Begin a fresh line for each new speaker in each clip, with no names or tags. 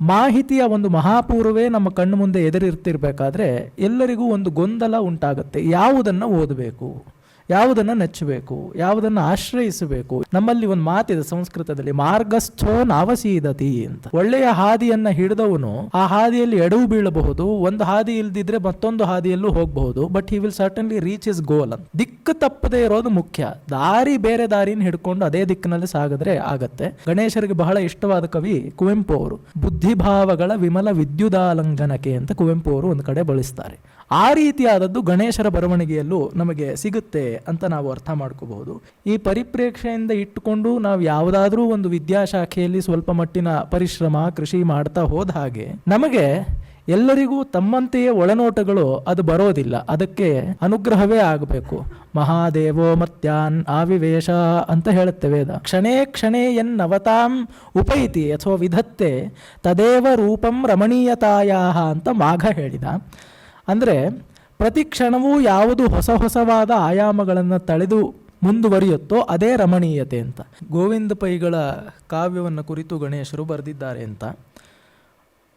ಮಾಹಿತಿಯ ಒಂದು ಮಹಾಪೂರ್ವೇ ನಮ್ಮ ಕಣ್ಣು ಮುಂದೆ ಎದುರಿರ್ತಿರ್ಬೇಕಾದ್ರೆ ಎಲ್ಲರಿಗೂ ಒಂದು ಗೊಂದಲ ಉಂಟಾಗುತ್ತೆ. ಯಾವುದನ್ನು ಓದಬೇಕು? ಯಾವುದನ್ನು ನೆಚ್ಚಬೇಕು, ಯಾವುದನ್ನು ಆಶ್ರಯಿಸಬೇಕು? ನಮ್ಮಲ್ಲಿ ಒಂದು ಮಾತಿದೆ ಸಂಸ್ಕೃತದಲ್ಲಿ, ಮಾರ್ಗಸ್ಥೋ ನಾವಸೀದತಿ ಅಂತ. ಒಳ್ಳೆಯ ಹಾದಿಯನ್ನ ಹಿಡಿದವನು ಆ ಹಾದಿಯಲ್ಲಿ ಎಡವು ಬೀಳಬಹುದು, ಒಂದು ಹಾದಿ ಇಲ್ದಿದ್ರೆ ಮತ್ತೊಂದು ಹಾದಿಯಲ್ಲೂ ಹೋಗಬಹುದು but he will certainly reach his goal ಅಂತ. ದಿಕ್ಕು ತಪ್ಪದೇ ಇರೋದು ಮುಖ್ಯ. ದಾರಿ ಬೇರೆ ದಾರಿನ ಹಿಡ್ಕೊಂಡು ಅದೇ ದಿಕ್ಕಿನಲ್ಲಿ ಸಾಗಿದ್ರೆ ಆಗತ್ತೆ. ಗಣೇಶರಿಗೆ ಬಹಳ ಇಷ್ಟವಾದ ಕವಿ ಕುವೆಂಪು ಅವರು, ಬುದ್ಧಿಭಾವಗಳ ವಿಮಲ ವಿದ್ಯುದಾಲಂಘನಕ್ಕೆ ಅಂತ ಕುವೆಂಪು ಅವರು ಒಂದು ಕಡೆ ಬಳಸ್ತಾರೆ. ಆ ರೀತಿಯಾದದ್ದು ಗಣೇಶರ ಬರವಣಿಗೆಯಲ್ಲೂ ನಮಗೆ ಸಿಗುತ್ತೆ ಅಂತ ನಾವು ಅರ್ಥ ಮಾಡ್ಕೋಬಹುದು. ಈ ಪರಿಪ್ರೇಕ್ಷೆಯಿಂದ ಇಟ್ಟುಕೊಂಡು ನಾವು ಯಾವುದಾದ್ರೂ ಒಂದು ವಿದ್ಯಾಶಾಖೆಯಲ್ಲಿ ಸ್ವಲ್ಪ ಮಟ್ಟಿನ ಪರಿಶ್ರಮ, ಕೃಷಿ ಮಾಡ್ತಾ ಹೋದ ಹಾಗೆ ನಮಗೆ ಎಲ್ಲರಿಗೂ ತಮ್ಮಂತೆಯೇ ಒಳನೋಟಗಳು ಅದು ಬರೋದಿಲ್ಲ. ಅದಕ್ಕೆ ಅನುಗ್ರಹವೇ ಆಗಬೇಕು. ಮಹಾದೇವೋ ಮತ್ಯಾನ್ ಆವಿವೇಶ ಅಂತ ಹೇಳುತ್ತೆ ವೇದ. ಕ್ಷಣೇ ಕ್ಷಣೇ ಎನ್ನವತಾಂ ಉಪೈತಿ ಅಥವಾ ವಿಧತ್ತೆ, ತದೇವ ರೂಪಂ ರಮಣೀಯತಾಯಾಹ ಅಂತ ಮಾಘ ಹೇಳಿದ. ಅಂದರೆ ಪ್ರತಿ ಕ್ಷಣವೂ ಯಾವುದು ಹೊಸ ಹೊಸವಾದ ಆಯಾಮಗಳನ್ನು ತಳೆದು ಮುಂದುವರಿಯುತ್ತೋ ಅದೇ ರಮಣೀಯತೆ ಅಂತ. ಗೋವಿಂದ ಪೈಗಳ ಕಾವ್ಯವನ್ನು ಕುರಿತು ಗಣೇಶರು ಬರೆದಿದ್ದಾರೆ ಅಂತ.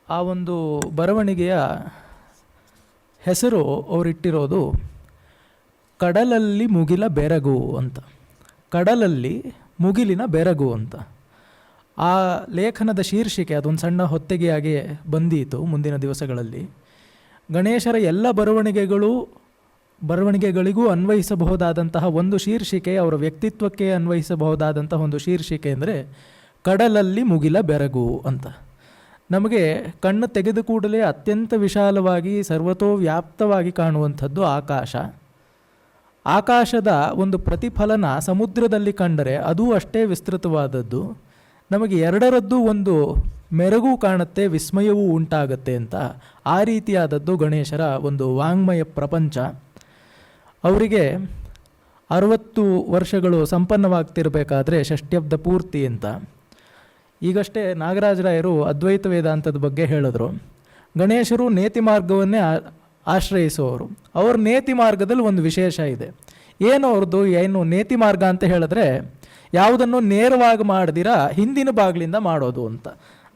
ಆ ಒಂದು ಬರವಣಿಗೆಯ ಹೆಸರು ಅವರಿಟ್ಟಿರೋದು ಕಡಲಲ್ಲಿ ಮುಗಿಲ ಬೆರಗು ಅಂತ. ಕಡಲಲ್ಲಿ ಮುಗಿಲಿನ ಬೆರಗು ಅಂತ. ಆ ಲೇಖನದ ಶೀರ್ಷಿಕೆ ಅದೊಂದು ಸಣ್ಣ ಹೊತ್ತಿಗೆಯಾಗಿ ಬಂದೀತು ಮುಂದಿನ ದಿವಸಗಳಲ್ಲಿ. ಗಣೇಶರ ಎಲ್ಲ ಬರವಣಿಗೆಗಳು, ಬರವಣಿಗೆಗಳಿಗೂ ಅನ್ವಯಿಸಬಹುದಾದಂತಹ ಒಂದು ಶೀರ್ಷಿಕೆ, ಅವರ ವ್ಯಕ್ತಿತ್ವಕ್ಕೆ ಅನ್ವಯಿಸಬಹುದಾದಂತಹ ಒಂದು ಶೀರ್ಷಿಕೆ ಅಂದರೆ ಕಡಲಲ್ಲಿ ಮುಗಿಲ ಬೆರಗು ಅಂತ. ನಮಗೆ ಕಣ್ಣು ತೆಗೆದು ಕೂಡಲೇ ಅತ್ಯಂತ ವಿಶಾಲವಾಗಿ, ಸರ್ವತೋ ವ್ಯಾಪ್ತವಾಗಿ ಕಾಣುವಂಥದ್ದು ಆಕಾಶ. ಆಕಾಶದ ಒಂದು ಪ್ರತಿಫಲನ ಸಮುದ್ರದಲ್ಲಿ ಕಂಡರೆ ಅದೂ ಅಷ್ಟೇ ವಿಸ್ತೃತವಾದದ್ದು. ನಮಗೆ ಎರಡರದ್ದು ಒಂದು ಮೆರಗು ಕಾಣುತ್ತೆ, ವಿಸ್ಮಯವೂ ಉಂಟಾಗತ್ತೆ ಅಂತ. ಆ ರೀತಿಯಾದದ್ದು ಗಣೇಶರ ಒಂದು ವಾಂಗ್ಮಯ ಪ್ರಪಂಚ. ಅವರಿಗೆ ಅರವತ್ತು ವರ್ಷಗಳು ಸಂಪನ್ನವಾಗ್ತಿರಬೇಕಾದ್ರೆ ಷಷ್ಟ್ಯಬ್ದ ಪೂರ್ತಿ ಅಂತ. ಈಗಷ್ಟೇ ನಾಗರಾಜರಾಯರು ಅದ್ವೈತ ವೇದಾಂತದ ಬಗ್ಗೆ ಹೇಳಿದ್ರು. ಗಣೇಶರು ನೇತಿ ಮಾರ್ಗವನ್ನೇ ಆಶ್ರಯಿಸುವವರು. ಅವ್ರ ನೇತಿ ಮಾರ್ಗದಲ್ಲಿ ಒಂದು ವಿಶೇಷ ಇದೆ. ಏನು ಅವ್ರದ್ದು ಏನು ನೇತಿ ಮಾರ್ಗ ಅಂತ ಹೇಳಿದ್ರೆ ಯಾವುದನ್ನು ನೇರವಾಗಿ ಮಾಡದಿರ, ಹಿಂದಿನ ಬಾಗಿಲಿಂದ ಮಾಡೋದು ಅಂತ.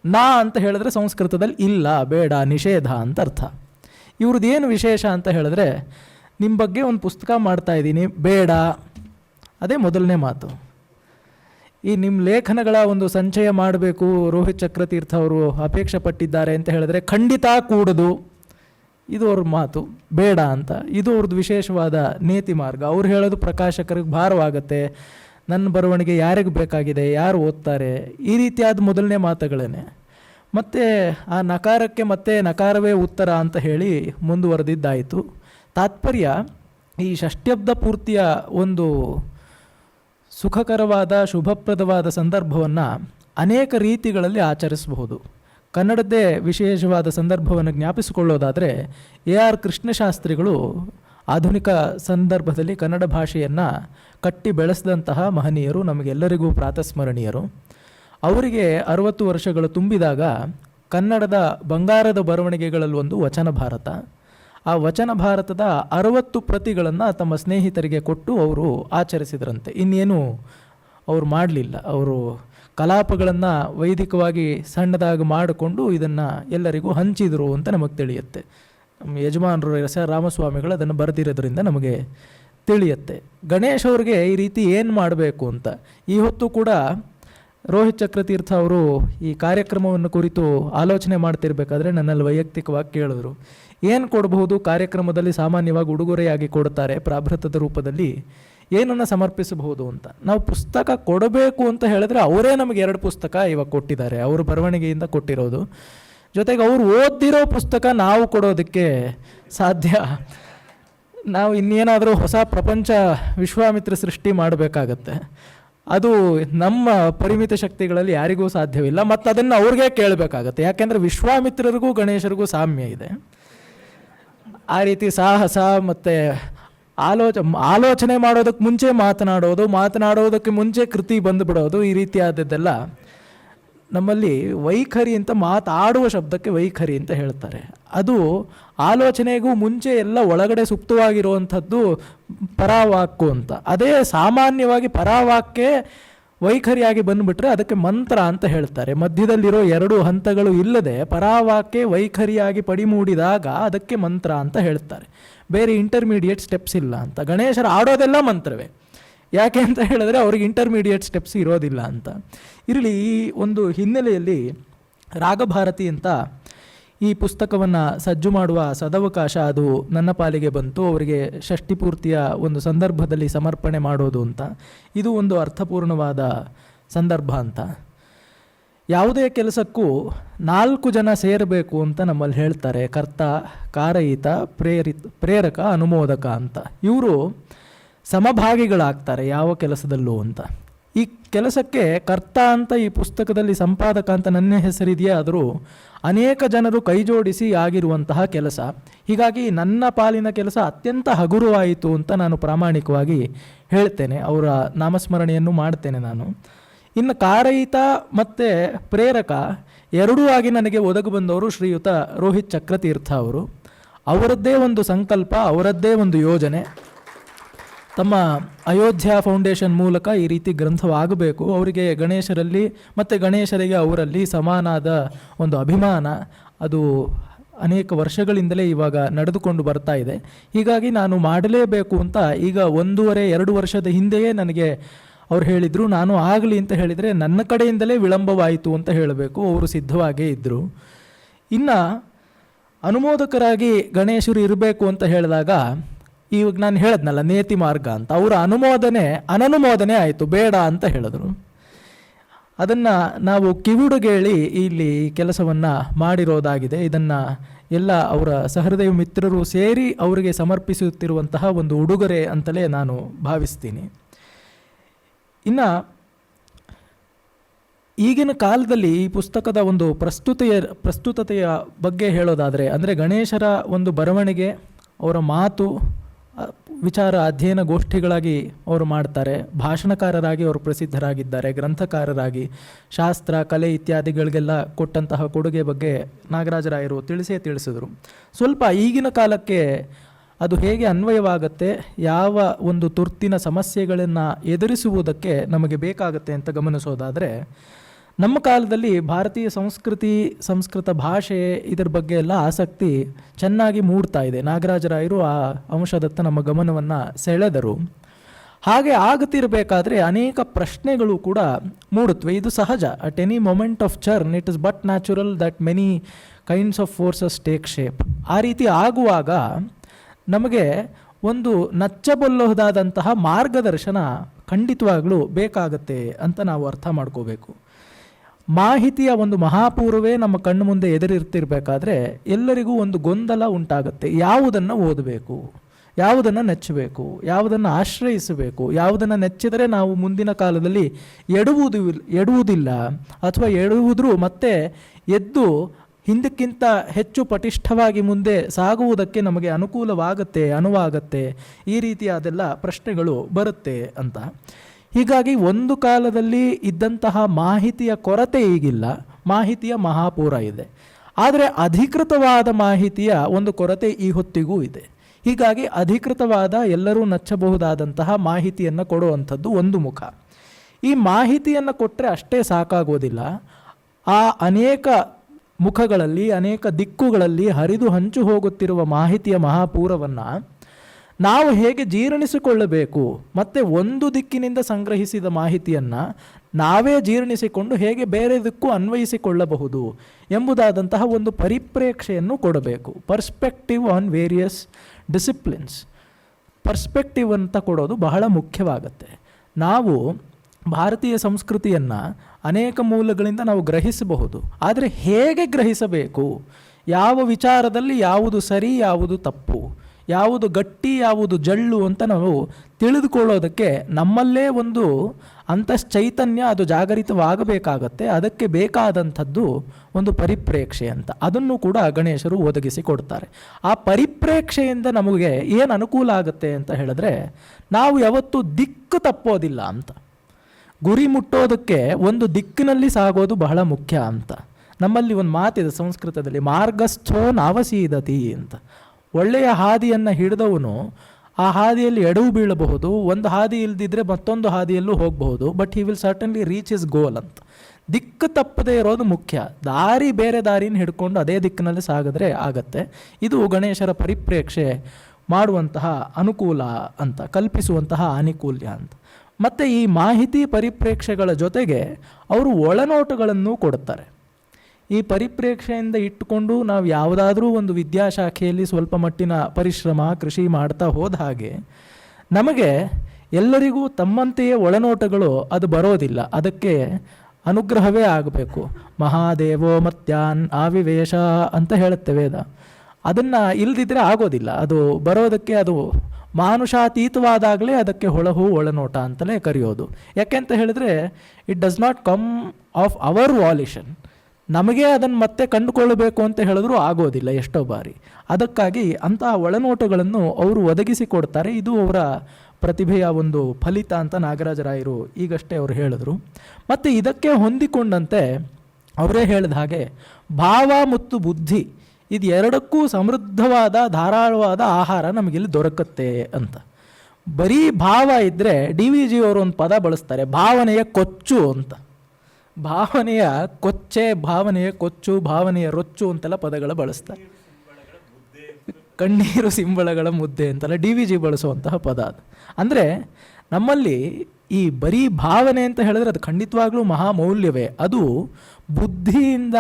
ನಾ ಅಂತ ಹೇಳಿದ್ರೆ ಸಂಸ್ಕೃತದಲ್ಲಿ ಇಲ್ಲ, ಬೇಡ, ನಿಷೇಧ ಅಂತ ಅರ್ಥ. ಇವ್ರದ್ದು ಏನು ವಿಶೇಷ ಅಂತ ಹೇಳಿದ್ರೆ ನಿಮ್ಮ ಬಗ್ಗೆ ಒಂದು ಪುಸ್ತಕ ಮಾಡ್ತಾ ಇದ್ದೀನಿ, ಬೇಡ. ಅದೇ ಮೊದಲನೇ ಮಾತು. ಈ ನಿಮ್ಮ ಲೇಖನಗಳ ಒಂದು ಸಂಚಯ ಮಾಡಬೇಕು, ರೋಹಿತ್ ಚಕ್ರತೀರ್ಥ ಅವರು ಅಪೇಕ್ಷೆ ಪಟ್ಟಿದ್ದಾರೆ ಅಂತ ಹೇಳಿದ್ರೆ ಖಂಡಿತ ಕೂಡದು. ಇದು ಅವ್ರ ಮಾತು. ಬೇಡ ಅಂತ. ಇದು ಅವ್ರದ್ದು ವಿಶೇಷವಾದ ನೀತಿ ಮಾರ್ಗ. ಅವ್ರು ಹೇಳೋದು ಪ್ರಕಾಶಕರಿಗೆ ಭಾರವಾಗತ್ತೆ. ನನ್ನ ಬರವಣಿಗೆ ಯಾರಿಗೆ ಬೇಕಾಗಿದೆ, ಯಾರು ಓದ್ತಾರೆ, ಈ ರೀತಿಯಾದ ಮೊದಲನೇ ಮಾತುಗಳೇ ಮತ್ತು ಆ ನಕಾರಕ್ಕೆ ಮತ್ತೆ ನಕಾರವೇ ಉತ್ತರ ಅಂತ ಹೇಳಿ ಮುಂದುವರೆದಿದ್ದಾಯಿತು. ತಾತ್ಪರ್ಯ, ಈ ಷಷ್ಟ್ಯಬ್ದ ಪೂರ್ತಿಯ ಒಂದು ಸುಖಕರವಾದ, ಶುಭಪ್ರದವಾದ ಸಂದರ್ಭವನ್ನು ಅನೇಕ ರೀತಿಗಳಲ್ಲಿ ಆಚರಿಸಬಹುದು. ಕನ್ನಡದ್ದೇ ವಿಶೇಷವಾದ ಸಂದರ್ಭವನ್ನು ಜ್ಞಾಪಿಸಿಕೊಳ್ಳೋದಾದರೆ, ಎ ಆರ್ ಕೃಷ್ಣಶಾಸ್ತ್ರಿಗಳು ಆಧುನಿಕ ಸಂದರ್ಭದಲ್ಲಿ ಕನ್ನಡ ಭಾಷೆಯನ್ನು ಕಟ್ಟಿ ಬೆಳೆಸಿದಂತಹ ಮಹನೀಯರು ನಮಗೆಲ್ಲರಿಗೂ ಪ್ರಾತಸ್ಮರಣೀಯರು. ಅವರಿಗೆ ಅರವತ್ತು ವರ್ಷಗಳು ತುಂಬಿದಾಗ ಕನ್ನಡದ ಬಂಗಾರದ ಬರವಣಿಗೆಗಳಲ್ಲಿ ಒಂದು ವಚನ ಭಾರತ. ಆ ವಚನ ಭಾರತದ ಅರವತ್ತು ಪ್ರತಿಗಳನ್ನು ತಮ್ಮ ಸ್ನೇಹಿತರಿಗೆ ಕೊಟ್ಟು ಅವರು ಆಚರಿಸಿದ್ರಂತೆ. ಇನ್ನೇನು ಅವರು ಮಾಡಲಿಲ್ಲ. ಅವರು ಕಲಾಪಗಳನ್ನು ವೈದಿಕವಾಗಿ ಸಣ್ಣದಾಗಿ ಮಾಡಿಕೊಂಡು ಇದನ್ನು ಎಲ್ಲರಿಗೂ ಹಂಚಿದರು ಅಂತ ನಮಗೆ ತಿಳಿಯುತ್ತೆ. ನಮ್ಮ ಯಜಮಾನರು ಎಸ್ ರಾಮಸ್ವಾಮಿಗಳು ಅದನ್ನು ಬರೆದಿರೋದ್ರಿಂದ ನಮಗೆ ತಿಳಿಯುತ್ತೆ. ಗಣೇಶ್ ಅವ್ರಿಗೆ ಈ ರೀತಿ ಏನು ಮಾಡಬೇಕು ಅಂತ. ಈ ಹೊತ್ತು ಕೂಡ ರೋಹಿತ್ ಚಕ್ರತೀರ್ಥ ಅವರು ಈ ಕಾರ್ಯಕ್ರಮವನ್ನು ಕುರಿತು ಆಲೋಚನೆ ಮಾಡ್ತಿರ್ಬೇಕಾದ್ರೆ ನನ್ನಲ್ಲಿ ವೈಯಕ್ತಿಕವಾಗಿ ಕೇಳಿದ್ರು. ಏನು ಕೊಡಬಹುದು? ಕಾರ್ಯಕ್ರಮದಲ್ಲಿ ಸಾಮಾನ್ಯವಾಗಿ ಉಡುಗೊರೆಯಾಗಿ ಕೊಡ್ತಾರೆ ಪ್ರಾಭೃತದ ರೂಪದಲ್ಲಿ ಏನನ್ನು ಸಮರ್ಪಿಸಬಹುದು ಅಂತ. ನಾವು ಪುಸ್ತಕ ಕೊಡಬೇಕು ಅಂತ ಹೇಳಿದ್ರೆ ಅವರೇ ನಮಗೆ ಎರಡು ಪುಸ್ತಕ ಇವಾಗ ಕೊಟ್ಟಿದ್ದಾರೆ. ಅವರು ಬರವಣಿಗೆಯಿಂದ ಕೊಟ್ಟಿರೋದು. ಜೊತೆಗೆ ಅವರು ಓದಿರೋ ಪುಸ್ತಕ ನಾವು ಕೊಡೋದಕ್ಕೆ ಸಾಧ್ಯ. ನಾವು ಇನ್ನೇನಾದರೂ ಹೊಸ ಪ್ರಪಂಚ ವಿಶ್ವಾಮಿತ್ರ ಸೃಷ್ಟಿ ಮಾಡಬೇಕಾಗತ್ತೆ. ಅದು ನಮ್ಮ ಪರಿಮಿತ ಶಕ್ತಿಗಳಲ್ಲಿ ಯಾರಿಗೂ ಸಾಧ್ಯವಿಲ್ಲ ಮತ್ತು ಅದನ್ನು ಅವ್ರಿಗೆ ಕೇಳಬೇಕಾಗತ್ತೆ. ಯಾಕೆಂದರೆ ವಿಶ್ವಾಮಿತ್ರರಿಗೂ ಗಣೇಶರಿಗೂ ಸಾಮ್ಯ ಇದೆ. ಆ ರೀತಿ ಸಾಹಸ ಮತ್ತು ಆಲೋಚ, ಆಲೋಚನೆ ಮಾಡೋದಕ್ಕೆ ಮುಂಚೆ ಮಾತನಾಡೋದು, ಮಾತನಾಡೋದಕ್ಕೆ ಮುಂಚೆ ಕೃತಿ ಬಂದುಬಿಡೋದು ಈ ರೀತಿಯಾದದ್ದೆಲ್ಲ ನಮ್ಮಲ್ಲಿ ವೈಖರಿ ಅಂತ ಮಾತಾಡುವ ಶಬ್ದಕ್ಕೆ ವೈಖರಿ ಅಂತ ಹೇಳ್ತಾರೆ. ಅದು ಆಲೋಚನೆಗೂ ಮುಂಚೆ ಎಲ್ಲ ಒಳಗಡೆ ಸುಪ್ತವಾಗಿರುವಂಥದ್ದು ಪರಾವಾಕ್ಕು ಅಂತ. ಅದೇ ಸಾಮಾನ್ಯವಾಗಿ ಪರಾವಾಕ್ಯೆ ವೈಖರಿಯಾಗಿ ಬಂದುಬಿಟ್ರೆ ಅದಕ್ಕೆ ಮಂತ್ರ ಅಂತ ಹೇಳ್ತಾರೆ. ಮಧ್ಯದಲ್ಲಿರೋ ಎರಡು ಹಂತಗಳು ಇಲ್ಲದೆ ಪರಾವಾಕ್ಯ ವೈಖರಿಯಾಗಿ ಪಡಿಮೂಡಿದಾಗ ಅದಕ್ಕೆ ಮಂತ್ರ ಅಂತ ಹೇಳ್ತಾರೆ. ಬೇರೆ ಇಂಟರ್ಮೀಡಿಯೇಟ್ ಸ್ಟೆಪ್ಸ್ ಇಲ್ಲ ಅಂತ. ಗಣೇಶರು ಆಡೋದೆಲ್ಲ ಮಂತ್ರವೇ. ಯಾಕೆ ಅಂತ ಹೇಳಿದ್ರೆ ಅವ್ರಿಗೆ ಇಂಟರ್ಮೀಡಿಯೇಟ್ ಸ್ಟೆಪ್ಸ್ ಇರೋದಿಲ್ಲ ಅಂತ. ಇರಲಿ, ಈ ಒಂದು ಹಿನ್ನೆಲೆಯಲ್ಲಿ ರಾಗಭಾರತಿ ಅಂತ ಈ ಪುಸ್ತಕವನ್ನು ಸಜ್ಜು ಮಾಡುವ ಸದವಕಾಶ ಅದು ನನ್ನ ಪಾಲಿಗೆ ಬಂತು. ಅವರಿಗೆ ಷಷ್ಠಿಪೂರ್ತಿಯ ಒಂದು ಸಂದರ್ಭದಲ್ಲಿ ಸಮರ್ಪಣೆ ಮಾಡೋದು ಅಂತ. ಇದು ಒಂದು ಅರ್ಥಪೂರ್ಣವಾದ ಸಂದರ್ಭ ಅಂತ. ಯಾವುದೇ ಕೆಲಸಕ್ಕೂ ನಾಲ್ಕು ಜನ ಸೇರಬೇಕು ಅಂತ ನಮ್ಮಲ್ಲಿ ಹೇಳ್ತಾರೆ. ಕರ್ತ, ಕಾರಯಿತ, ಪ್ರೇರಿತ, ಪ್ರೇರಕ, ಅನುಮೋದಕ ಅಂತ. ಇವರು ಸಮಭಾಗಿಗಳಾಗ್ತಾರೆ ಯಾವ ಕೆಲಸದಲ್ಲೂ ಅಂತ. ಈ ಕೆಲಸಕ್ಕೆ ಕರ್ತ ಅಂತ ಈ ಪುಸ್ತಕದಲ್ಲಿ ಸಂಪಾದಕ ಅಂತ ನನ್ನ ಹೆಸರಿದೆಯೇ ಆದರೂ ಅನೇಕ ಜನರು ಕೈಜೋಡಿಸಿ ಆಗಿರುವಂತಹ ಕೆಲಸ. ಹೀಗಾಗಿ ನನ್ನ ಪಾಲಿನ ಕೆಲಸ ಅತ್ಯಂತ ಹಗುರವಾಯಿತು ಅಂತ ನಾನು ಪ್ರಾಮಾಣಿಕವಾಗಿ ಹೇಳ್ತೇನೆ. ಅವರ ನಾಮಸ್ಮರಣೆಯನ್ನು ಮಾಡ್ತೇನೆ ನಾನು. ಇನ್ನು ಕಾರಯಿತ ಮತ್ತು ಪ್ರೇರಕ ಎರಡೂ ಆಗಿ ನನಗೆ ಒದಗು ಬಂದವರು ಶ್ರೀಯುತ ರೋಹಿತ್ ಚಕ್ರತೀರ್ಥ ಅವರು. ಅವರದ್ದೇ ಒಂದು ಸಂಕಲ್ಪ, ಅವರದ್ದೇ ಒಂದು ಯೋಜನೆ. ತಮ್ಮ ಅಯೋಧ್ಯ ಫೌಂಡೇಶನ್ ಮೂಲಕ ಈ ರೀತಿ ಗ್ರಂಥವಾಗಬೇಕು. ಅವರಿಗೆ ಗಣೇಶರಲ್ಲಿ ಮತ್ತು ಗಣೇಶರಿಗೆ ಅವರಲ್ಲಿ ಸಮಾನಾದ ಒಂದು ಅಭಿಮಾನ ಅದು ಅನೇಕ ವರ್ಷಗಳಿಂದಲೇ ಇವಾಗ ನಡೆದುಕೊಂಡು ಬರ್ತಾ ಇದೆ. ಹೀಗಾಗಿ ನಾನು ಮಾಡಲೇಬೇಕು ಅಂತ ಈಗ ಒಂದೂವರೆ, ಎರಡು ವರ್ಷದ ಹಿಂದೆಯೇ ನನಗೆ ಅವ್ರು ಹೇಳಿದರು, ನಾನು ಆಗಲಿ ಅಂತ ಹೇಳಿದರೆ ನನ್ನ ಕಡೆಯಿಂದಲೇ ವಿಳಂಬವಾಯಿತು ಅಂತ ಹೇಳಬೇಕು. ಅವರು ಸಿದ್ಧವಾಗೇ ಇದ್ದರು ಇನ್ನು ಅನುಮೋದಕರಾಗಿ ಗಣೇಶರು ಇರಬೇಕು ಅಂತ ಹೇಳಿದಾಗ ಇವಾಗ ನಾನು ಹೇಳದ್ನಲ್ಲ, ನೇತಿ ಮಾರ್ಗ ಅಂತ. ಅವರ ಅನುಮೋದನೆ ಅನನುಮೋದನೆ ಆಯಿತು, ಬೇಡ ಅಂತ ಹೇಳಿದ್ರು. ಅದನ್ನು ನಾವು ಕಿವುಡುಗೇಳಿ ಇಲ್ಲಿ ಕೆಲಸವನ್ನು ಮಾಡಿರೋದಾಗಿದೆ. ಇದನ್ನು ಎಲ್ಲ ಅವರ ಸಹೃದಯ ಮಿತ್ರರು ಸೇರಿ ಅವರಿಗೆ ಸಮರ್ಪಿಸುತ್ತಿರುವಂತಹ ಒಂದು ಉಡುಗೊರೆ ಅಂತಲೇ ನಾನು ಭಾವಿಸ್ತೀನಿ. ಇನ್ನು ಈಗಿನ ಕಾಲದಲ್ಲಿ ಈ ಪುಸ್ತಕದ ಒಂದು ಪ್ರಸ್ತುತೆಯ, ಪ್ರಸ್ತುತತೆಯ ಬಗ್ಗೆ ಹೇಳೋದಾದರೆ, ಅಂದರೆ ಗಣೇಶರ ಒಂದು ಬರವಣಿಗೆ, ಅವರ ಮಾತು ವಿಚಾರ ಅಧ್ಯಯನ ಗೋಷ್ಠಿಗಳಾಗಿ ಅವರು ಮಾಡ್ತಾರೆ. ಭಾಷಣಕಾರರಾಗಿ ಅವರು ಪ್ರಸಿದ್ಧರಾಗಿದ್ದಾರೆ, ಗ್ರಂಥಕಾರರಾಗಿ. ಶಾಸ್ತ್ರ, ಕಲೆ ಇತ್ಯಾದಿಗಳಿಗೆಲ್ಲ ಕೊಟ್ಟಂತಹ ಕೊಡುಗೆ ಬಗ್ಗೆ ನಾಗರಾಜರಾಯರು ತಿಳಿಸೇ ತಿಳಿಸಿದರು. ಸ್ವಲ್ಪ ಈಗಿನ ಕಾಲಕ್ಕೆ ಅದು ಹೇಗೆ ಅನ್ವಯವಾಗುತ್ತೆ, ಯಾವ ಒಂದು ತುರ್ತಿನ ಸಮಸ್ಯೆಗಳನ್ನು ಎದುರಿಸುವುದಕ್ಕೆ ನಮಗೆ ಬೇಕಾಗುತ್ತೆ ಅಂತ ಗಮನಿಸೋದಾದರೆ ನಮ್ಮ ಕಾಲದಲ್ಲಿ ಭಾರತೀಯ ಸಂಸ್ಕೃತಿ, ಸಂಸ್ಕೃತ ಭಾಷೆ ಇದರ ಬಗ್ಗೆ ಎಲ್ಲ ಆಸಕ್ತಿ ಚೆನ್ನಾಗಿ ಮೂಡ್ತಾ ಇದೆ. ನಾಗರಾಜರಾಯರು ಆ ಅಂಶದತ್ತ ನಮ್ಮ ಗಮನವನ್ನು ಸೆಳೆದರು. ಹಾಗೆ ಆಗುತ್ತಿರಬೇಕಾದ್ರೆ ಅನೇಕ ಪ್ರಶ್ನೆಗಳು ಕೂಡ ಮೂಡುತ್ತವೆ ಇದು ಸಹಜ. At any moment of churn it is but natural that many kinds of forces take shape ಆ ರೀತಿ ಆಗುವಾಗ ನಮಗೆ ಒಂದು ನಚ್ಚಬಲ್ಲಬಹುದಾದಂತಹ ಮಾರ್ಗದರ್ಶನ ಖಂಡಿತವಾಗಲೂ ಬೇಕಾಗತ್ತೆ ಅಂತ ನಾವು ಅರ್ಥ ಮಾಡ್ಕೋಬೇಕು. ಮಾಹಿತಿಯ ಒಂದು ಮಹಾಪೂರ್ವೇ ನಮ್ಮ ಕಣ್ಣು ಮುಂದೆ ಎದುರಿರ್ತಿರ್ಬೇಕಾದ್ರೆ ಎಲ್ಲರಿಗೂ ಒಂದು ಗೊಂದಲ ಉಂಟಾಗುತ್ತೆ. ಯಾವುದನ್ನು ಓದಬೇಕು, ಯಾವುದನ್ನು ನೆಚ್ಚಬೇಕು, ಯಾವುದನ್ನು ಆಶ್ರಯಿಸಬೇಕು, ಯಾವುದನ್ನು ನೆಚ್ಚಿದರೆ ನಾವು ಮುಂದಿನ ಕಾಲದಲ್ಲಿ ಎಡುವುದು ಎಡುವುದಿಲ್ಲ ಅಥವಾ ಎಡುವುದ್ರು ಮತ್ತೆ ಎದ್ದು ಹಿಂದಕ್ಕಿಂತ ಹೆಚ್ಚು ಪಟಿಷ್ಠವಾಗಿ ಮುಂದೆ ಸಾಗುವುದಕ್ಕೆ ನಮಗೆ ಅನುಕೂಲವಾಗುತ್ತೆ, ಅನುವಾಗತ್ತೆ. ಈ ರೀತಿಯಾದೆಲ್ಲ ಪ್ರಶ್ನೆಗಳು ಬರುತ್ತೆ ಅಂತ. ಹೀಗಾಗಿ ಒಂದು ಕಾಲದಲ್ಲಿ ಇದ್ದಂತಹ ಮಾಹಿತಿಯ ಕೊರತೆ ಈಗಿಲ್ಲ. ಮಾಹಿತಿಯ ಮಹಾಪೂರ ಇದೆ. ಆದರೆ ಅಧಿಕೃತವಾದ ಮಾಹಿತಿಯ ಒಂದು ಕೊರತೆ ಈ ಹೊತ್ತಿಗೂ ಇದೆ. ಹೀಗಾಗಿ ಅಧಿಕೃತವಾದ ಎಲ್ಲರೂ ನಚ್ಚಬಹುದಾದಂತಹ ಮಾಹಿತಿಯನ್ನು ಕೊಡುವಂಥದ್ದು ಒಂದು ಮುಖ. ಈ ಮಾಹಿತಿಯನ್ನು ಕೊಟ್ಟರೆ ಅಷ್ಟೇ ಸಾಕಾಗೋದಿಲ್ಲ. ಆ ಅನೇಕ ಮುಖಗಳಲ್ಲಿ, ಅನೇಕ ದಿಕ್ಕುಗಳಲ್ಲಿ ಹರಿದು ಹಂಚು ಹೋಗುತ್ತಿರುವ ಮಾಹಿತಿಯ ಮಹಾಪೂರವನ್ನು ನಾವು ಹೇಗೆ ಜೀರ್ಣಿಸಿಕೊಳ್ಳಬೇಕು? ಮತ್ತು ಒಂದು ದಿಕ್ಕಿನಿಂದ ಸಂಗ್ರಹಿಸಿದ ಮಾಹಿತಿಯನ್ನು ನಾವೇ ಜೀರ್ಣಿಸಿಕೊಂಡು ಹೇಗೆ ಬೇರೆದಕ್ಕೂ ಅನ್ವಯಿಸಿಕೊಳ್ಳಬಹುದು ಎಂಬುದಾದಂತಹ ಒಂದು ಪರಿಪ್ರೇಕ್ಷೆಯನ್ನು ಕೊಡಬೇಕು. Perspective on various disciplines perspective ಅಂತ ಕೊಡೋದು ಬಹಳ ಮುಖ್ಯವಾಗುತ್ತೆ. ನಾವು ಭಾರತೀಯ ಸಂಸ್ಕೃತಿಯನ್ನು ಅನೇಕ ಮೂಲಗಳಿಂದ ನಾವು ಗ್ರಹಿಸಬಹುದು. ಆದರೆ ಹೇಗೆ ಗ್ರಹಿಸಬೇಕು? ಯಾವ ವಿಚಾರದಲ್ಲಿ ಯಾವುದು ಸರಿ, ಯಾವುದು ತಪ್ಪು? ಯಾವುದು ಗಟ್ಟಿ, ಯಾವುದು ಜಳ್ಳು ಅಂತ ನಾವು ತಿಳಿದುಕೊಳ್ಳೋದಕ್ಕೆ ನಮ್ಮಲ್ಲೇ ಒಂದು ಅಂತಶ್ಚೈತನ್ಯ ಅದು ಜಾಗರಿತವಾಗಬೇಕಾಗತ್ತೆ. ಅದಕ್ಕೆ ಬೇಕಾದಂಥದ್ದು ಒಂದು ಪರಿಪ್ರೇಕ್ಷೆ ಅಂತ. ಅದನ್ನು ಕೂಡ ಗಣೇಶರು ಒದಗಿಸಿ ಕೊಡ್ತಾರೆ. ಆ ಪರಿಪ್ರೇಕ್ಷೆಯಿಂದ ನಮಗೆ ಏನು ಅನುಕೂಲ ಆಗುತ್ತೆ ಅಂತ ಹೇಳಿದ್ರೆ, ನಾವು ಯಾವತ್ತೂ ದಿಕ್ಕು ತಪ್ಪೋದಿಲ್ಲ ಅಂತ. ಗುರಿ ಮುಟ್ಟೋದಕ್ಕೆ ಒಂದು ದಿಕ್ಕಿನಲ್ಲಿ ಸಾಗೋದು ಬಹಳ ಮುಖ್ಯ ಅಂತ. ನಮ್ಮಲ್ಲಿ ಒಂದು ಮಾತಿದೆ ಸಂಸ್ಕೃತದಲ್ಲಿ, ಮಾರ್ಗಸ್ಥೋ ನಾವಸೀದತಿ ಅಂತ. ಒಳ್ಳೆಯ ಹಾದಿಯನ್ನು ಹಿಡಿದವನು ಆ ಹಾದಿಯಲ್ಲಿ ಎಡವು ಬೀಳಬಹುದು, ಒಂದು ಹಾದಿ ಇಲ್ದಿದ್ರೆ ಮತ್ತೊಂದು ಹಾದಿಯಲ್ಲೂ ಹೋಗಬಹುದು but he will certainly reach his goal ಅಂತ. ದಿಕ್ಕು ತಪ್ಪದೇ ಇರೋದು ಮುಖ್ಯ. ದಾರಿ ಬೇರೆ ದಾರಿನ ಹಿಡ್ಕೊಂಡು ಅದೇ ದಿಕ್ಕಿನಲ್ಲಿ ಸಾಗಿದ್ರೆ ಆಗತ್ತೆ. ಇದು ಗಣೇಶರ ಪರಿಪ್ರೇಕ್ಷೆ ಮಾಡುವಂತಹ ಅನುಕೂಲ ಅಂತ, ಕಲ್ಪಿಸುವಂತಹ ಅನುಕೂಲ್ಯ ಅಂತ. ಮತ್ತು ಈ ಮಾಹಿತಿ ಪರಿಪ್ರೇಕ್ಷೆಗಳ ಜೊತೆಗೆ ಅವರು ಒಳನೋಟಗಳನ್ನು ಕೊಡುತ್ತಾರೆ. ಈ ಪರಿಪ್ರೇಕ್ಷೆಯಿಂದ ಇಟ್ಟುಕೊಂಡು ನಾವು ಯಾವುದಾದ್ರೂ ಒಂದು ವಿದ್ಯಾಶಾಖೆಯಲ್ಲಿ ಸ್ವಲ್ಪ ಮಟ್ಟಿನ ಪರಿಶ್ರಮ, ಕೃಷಿ ಮಾಡ್ತಾ ಹೋದ ಹಾಗೆ ನಮಗೆ ಎಲ್ಲರಿಗೂ ತಮ್ಮಂತೆಯೇ ಒಳನೋಟಗಳು ಅದು ಬರೋದಿಲ್ಲ. ಅದಕ್ಕೆ ಅನುಗ್ರಹವೇ ಆಗಬೇಕು. ಮಹಾದೇವೋ ಮತ್ಯಾನ್ ಆವಿವೇಶ ಅಂತ ಹೇಳುತ್ತೆ ವೇದ. ಅದನ್ನು ಇಲ್ದಿದ್ರೆ ಆಗೋದಿಲ್ಲ. ಅದು ಬರೋದಕ್ಕೆ ಅದು ಮಾನುಷಾತೀತವಾದಾಗಲೇ ಅದಕ್ಕೆ ಹೊಳಹು ಒಳನೋಟ ಅಂತಲೇ ಕರೆಯೋದು. ಯಾಕೆಂತ ಹೇಳಿದ್ರೆ it does not come of our volition ನಮಗೆ ಅದನ್ನು ಮತ್ತೆ ಕಂಡುಕೊಳ್ಳಬೇಕು ಅಂತ ಹೇಳಿದ್ರು ಆಗೋದಿಲ್ಲ ಎಷ್ಟೋ ಬಾರಿ. ಅದಕ್ಕಾಗಿ ಅಂತಹ ಒಳನೋಟಗಳನ್ನು ಅವರು ಒದಗಿಸಿಕೊಡ್ತಾರೆ ಇದು ಅವರ ಪ್ರತಿಭೆಯ ಒಂದು ಫಲಿತ ಅಂತ ನಾಗರಾಜರಾಯರು ಈಗಷ್ಟೇ ಅವರು ಹೇಳಿದ್ರು. ಮತ್ತು ಇದಕ್ಕೆ ಹೊಂದಿಕೊಂಡಂತೆ ಅವರೇ ಹೇಳಿದ ಹಾಗೆ ಭಾವ ಮತ್ತು ಬುದ್ಧಿ ಇದು ಎರಡಕ್ಕೂ ಸಮೃದ್ಧವಾದ ಧಾರಾಳವಾದ ಆಹಾರ ನಮಗಿಲ್ಲಿ ದೊರಕುತ್ತೆ ಅಂತ. ಬರೀ ಭಾವ ಇದ್ದರೆ ಡಿ ವಿ ಜಿ ಅವರು ಒಂದು ಪದ ಬಳಸ್ತಾರೆ, ಭಾವನೆಯ ಕೊಚ್ಚು ಅಂತ. ಭಾವನೆಯ ಕೊಚ್ಚೆ ಭಾವನೆಯ ಕೊಚ್ಚು ಭಾವನೆಯ ರೊಚ್ಚು ಅಂತೆಲ್ಲ ಪದಗಳು ಬಳಸ್ತಾರೆ. ಕಣ್ಣೀರು ಸಿಂಬಳಗಳ ಮುದ್ದೆ ಅಂತಲ್ಲ ಡಿ ವಿ ಜಿ ಬಳಸುವಂತಹ ಪದ ಅದು. ಅಂದರೆ ನಮ್ಮಲ್ಲಿ ಈ ಬರೀ ಭಾವನೆ ಅಂತ ಹೇಳಿದ್ರೆ ಅದು ಖಂಡಿತವಾಗ್ಲೂ ಮಹಾಮೌಲ್ಯವೇ. ಅದು ಬುದ್ಧಿಯಿಂದ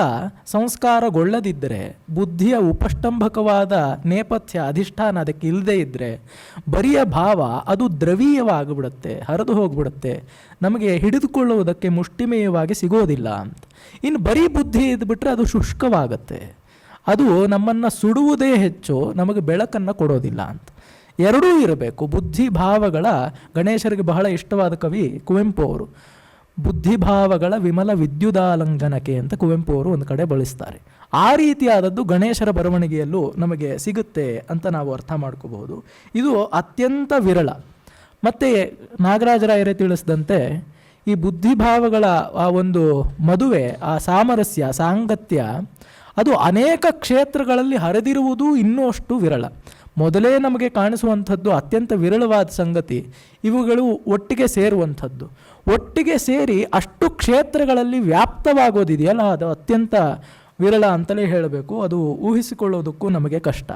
ಸಂಸ್ಕಾರಗೊಳ್ಳದಿದ್ದರೆ, ಬುದ್ಧಿಯ ಉಪಷ್ಟಂಭಕವಾದ ನೇಪಥ್ಯ, ಅಧಿಷ್ಠಾನ ಅದಕ್ಕೆ ಇಲ್ಲದೇ ಇದ್ದರೆ, ಬರಿಯ ಭಾವ ಅದು ದ್ರವೀಯವಾಗಿಬಿಡುತ್ತೆ, ಹರಿದು ಹೋಗ್ಬಿಡುತ್ತೆ. ನಮಗೆ ಹಿಡಿದುಕೊಳ್ಳುವುದಕ್ಕೆ ಮುಷ್ಟಿಮೇಯವಾಗಿ ಸಿಗೋದಿಲ್ಲ ಅಂತ. ಇನ್ನು ಬರೀ ಬುದ್ಧಿ ಇದ್ಬಿಟ್ರೆ ಅದು ಶುಷ್ಕವಾಗುತ್ತೆ. ಅದು ನಮ್ಮನ್ನು ಸುಡುವುದೇ ಹೆಚ್ಚು, ನಮಗೆ ಬೆಳಕನ್ನು ಕೊಡೋದಿಲ್ಲ ಅಂತ. ಎರಡೂ ಇರಬೇಕು. ಬುದ್ಧಿ ಭಾವಗಳ, ಗಣೇಶರಿಗೆ ಬಹಳ ಇಷ್ಟವಾದ ಕವಿ ಕುವೆಂಪು ಅವರು. ಬುದ್ಧಿಭಾವಗಳ ವಿಮಲ ವಿದ್ಯುದಾಲಂಘನಕ್ಕೆ ಅಂತ ಕುವೆಂಪು ಅವರು ಒಂದು ಕಡೆ ಬಳಸ್ತಾರೆ. ಆ ರೀತಿಯಾದದ್ದು ಗಣೇಶರ ಬರವಣಿಗೆಯಲ್ಲೂ ನಮಗೆ ಸಿಗುತ್ತೆ ಅಂತ ನಾವು ಅರ್ಥ ಮಾಡ್ಕೋಬಹುದು. ಇದು ಅತ್ಯಂತ ವಿರಳ. ಮತ್ತು ನಾಗರಾಜರಾಯರೇ ತಿಳಿಸಿದಂತೆ ಈ ಬುದ್ಧಿಭಾವಗಳ ಆ ಒಂದು ಮದುವೆ, ಆ ಸಾಮರಸ್ಯ, ಸಾಂಗತ್ಯ, ಅದು ಅನೇಕ ಕ್ಷೇತ್ರಗಳಲ್ಲಿ ಹರಿದಿರುವುದು ಇನ್ನೂ ಅಷ್ಟು ವಿರಳ. ಮೊದಲೇ ನಮಗೆ ಕಾಣಿಸುವಂಥದ್ದು ಅತ್ಯಂತ ವಿರಳವಾದ ಸಂಗತಿ, ಇವುಗಳು ಒಟ್ಟಿಗೆ ಸೇರುವಂಥದ್ದು. ಒಟ್ಟಿಗೆ ಸೇರಿ ಅಷ್ಟು ಕ್ಷೇತ್ರಗಳಲ್ಲಿ ವ್ಯಾಪ್ತವಾಗೋದಿದೆಯಲ್ಲ, ಅದು ಅತ್ಯಂತ ವಿರಳ ಅಂತಲೇ ಹೇಳಬೇಕು. ಅದು ಊಹಿಸಿಕೊಳ್ಳೋದಕ್ಕೂ ನಮಗೆ ಕಷ್ಟ.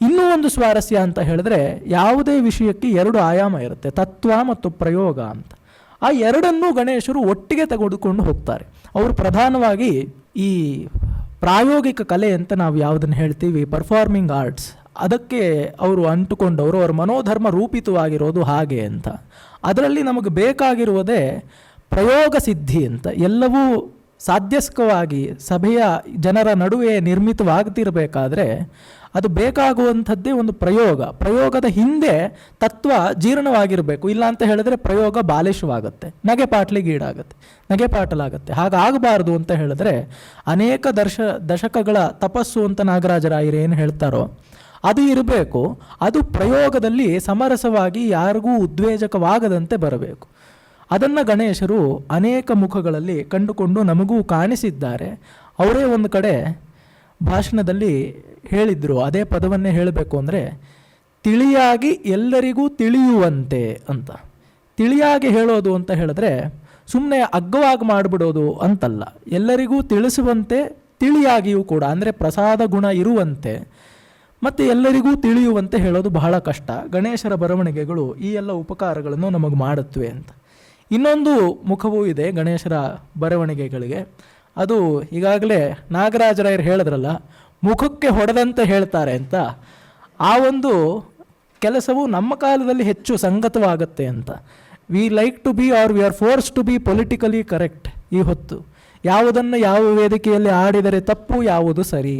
ಇನ್ನೂ ಒಂದು ಸ್ವಾರಸ್ಯ ಅಂತ ಹೇಳಿದ್ರೆ, ಯಾವುದೇ ವಿಷಯಕ್ಕೆ ಎರಡು ಆಯಾಮ ಇರುತ್ತೆ, ತತ್ವ ಮತ್ತು ಪ್ರಯೋಗ ಅಂತ. ಆ ಎರಡನ್ನೂ ಗಣೇಶರು ಒಟ್ಟಿಗೆ ತೆಗೆದುಕೊಂಡು ಹೋಗ್ತಾರೆ. ಅವರು ಪ್ರಧಾನವಾಗಿ ಈ ಪ್ರಾಯೋಗಿಕ ಕಲೆ ಅಂತ ನಾವು ಯಾವುದನ್ನು ಹೇಳ್ತೀವಿ ಪರ್ಫಾರ್ಮಿಂಗ್ ಆರ್ಟ್ಸ್ ಅದಕ್ಕೆ ಅವರು ಅಂಟುಕೊಂಡವರು, ಅವರ ಮನೋಧರ್ಮ ರೂಪಿತವಾಗಿರೋದು ಹಾಗೆ ಅಂತ. ಅದರಲ್ಲಿ ನಮಗೆ ಬೇಕಾಗಿರುವುದೇ ಪ್ರಯೋಗ ಸಿದ್ಧಿ ಅಂತ. ಎಲ್ಲವೂ ಸಾಧ್ಯಸ್ಕವಾಗಿ ಸಭೆಯ ಜನರ ನಡುವೆ ನಿರ್ಮಿತವಾಗ್ತಿರಬೇಕಾದ್ರೆ ಅದು ಬೇಕಾಗುವಂಥದ್ದೇ ಒಂದು ಪ್ರಯೋಗ. ಪ್ರಯೋಗದ ಹಿಂದೆ ತತ್ವ ಜೀರ್ಣವಾಗಿರಬೇಕು. ಇಲ್ಲ ಅಂತ ಹೇಳಿದ್ರೆ ಪ್ರಯೋಗ ಬಾಲಿಶವಾಗುತ್ತೆ. ನಗೆಪಾಟ್ಲಿಗೀಡಾಗುತ್ತೆ ನಗೆಪಾಟಲಾಗುತ್ತೆ ಹಾಗಾಗಬಾರ್ದು ಅಂತ ಹೇಳಿದ್ರೆ ಅನೇಕ ದರ್ಶ ದಶಕಗಳ ತಪಸ್ಸು ಅಂತ ನಾಗರಾಜರಾಯರು ಏನು ಹೇಳ್ತಾರೋ ಅದು ಇರಬೇಕು, ಅದು ಪ್ರಯೋಗದಲ್ಲಿ ಸಮರಸವಾಗಿ ಯಾರಿಗೂ ಉದ್ವೇಜಕವಾಗದಂತೆ ಬರಬೇಕು. ಅದನ್ನು ಗಣೇಶರು ಅನೇಕ ಮುಖಗಳಲ್ಲಿ ಕಂಡುಕೊಂಡು ನಮಗೂ ಕಾಣಿಸಿದ್ದಾರೆ. ಅವರೇ ಒಂದು ಕಡೆ ಭಾಷಣದಲ್ಲಿ ಹೇಳಿದ್ರು, ಅದೇ ಪದವನ್ನೇ ಹೇಳಬೇಕು ಅಂದರೆ, ತಿಳಿಯಾಗಿ ಎಲ್ಲರಿಗೂ ತಿಳಿಯುವಂತೆ ಅಂತ. ತಿಳಿಯಾಗಿ ಹೇಳೋದು ಅಂತ ಹೇಳಿದ್ರೆ ಸುಮ್ಮನೆ ಅಗ್ಗವಾಗಿ ಮಾಡಿಬಿಡೋದು ಅಂತಲ್ಲ. ಎಲ್ಲರಿಗೂ ತಿಳಿಸುವಂತೆ, ತಿಳಿಯಾಗಿಯೂ ಕೂಡ, ಅಂದರೆ ಪ್ರಸಾದ ಗುಣ ಇರುವಂತೆ ಮತ್ತು ಎಲ್ಲರಿಗೂ ತಿಳಿಯುವಂತೆ ಹೇಳೋದು ಬಹಳ ಕಷ್ಟ. ಗಣೇಶರ ಬರವಣಿಗೆಗಳು ಈ ಎಲ್ಲ ಉಪಕಾರಗಳನ್ನು ನಮಗೆ ಮಾಡುತ್ತವೆ ಅಂತ. ಇನ್ನೊಂದು ಮುಖವೂ ಇದೆ ಗಣೇಶರ ಬರವಣಿಗೆಗಳಿಗೆ. ಅದು ಈಗಾಗಲೇ ನಾಗರಾಜರಾಯರು ಹೇಳಿದ್ರಲ್ಲ, ಮುಖಕ್ಕೆ ಹೊಡೆದಂತೆ ಹೇಳ್ತಾರೆ ಅಂತ. ಆ ಒಂದು ಕೆಲಸವು ನಮ್ಮ ಕಾಲದಲ್ಲಿ ಹೆಚ್ಚು ಸಂಗತವಾಗುತ್ತೆ ಅಂತ. We like to be are we are forced to be politically correct ಈ ಹೊತ್ತು. ಯಾವುದನ್ನು ಯಾವ ವೇದಿಕೆಯಲ್ಲಿ ಆಡಿದರೆ ತಪ್ಪು, ಯಾವುದು ಸರಿ.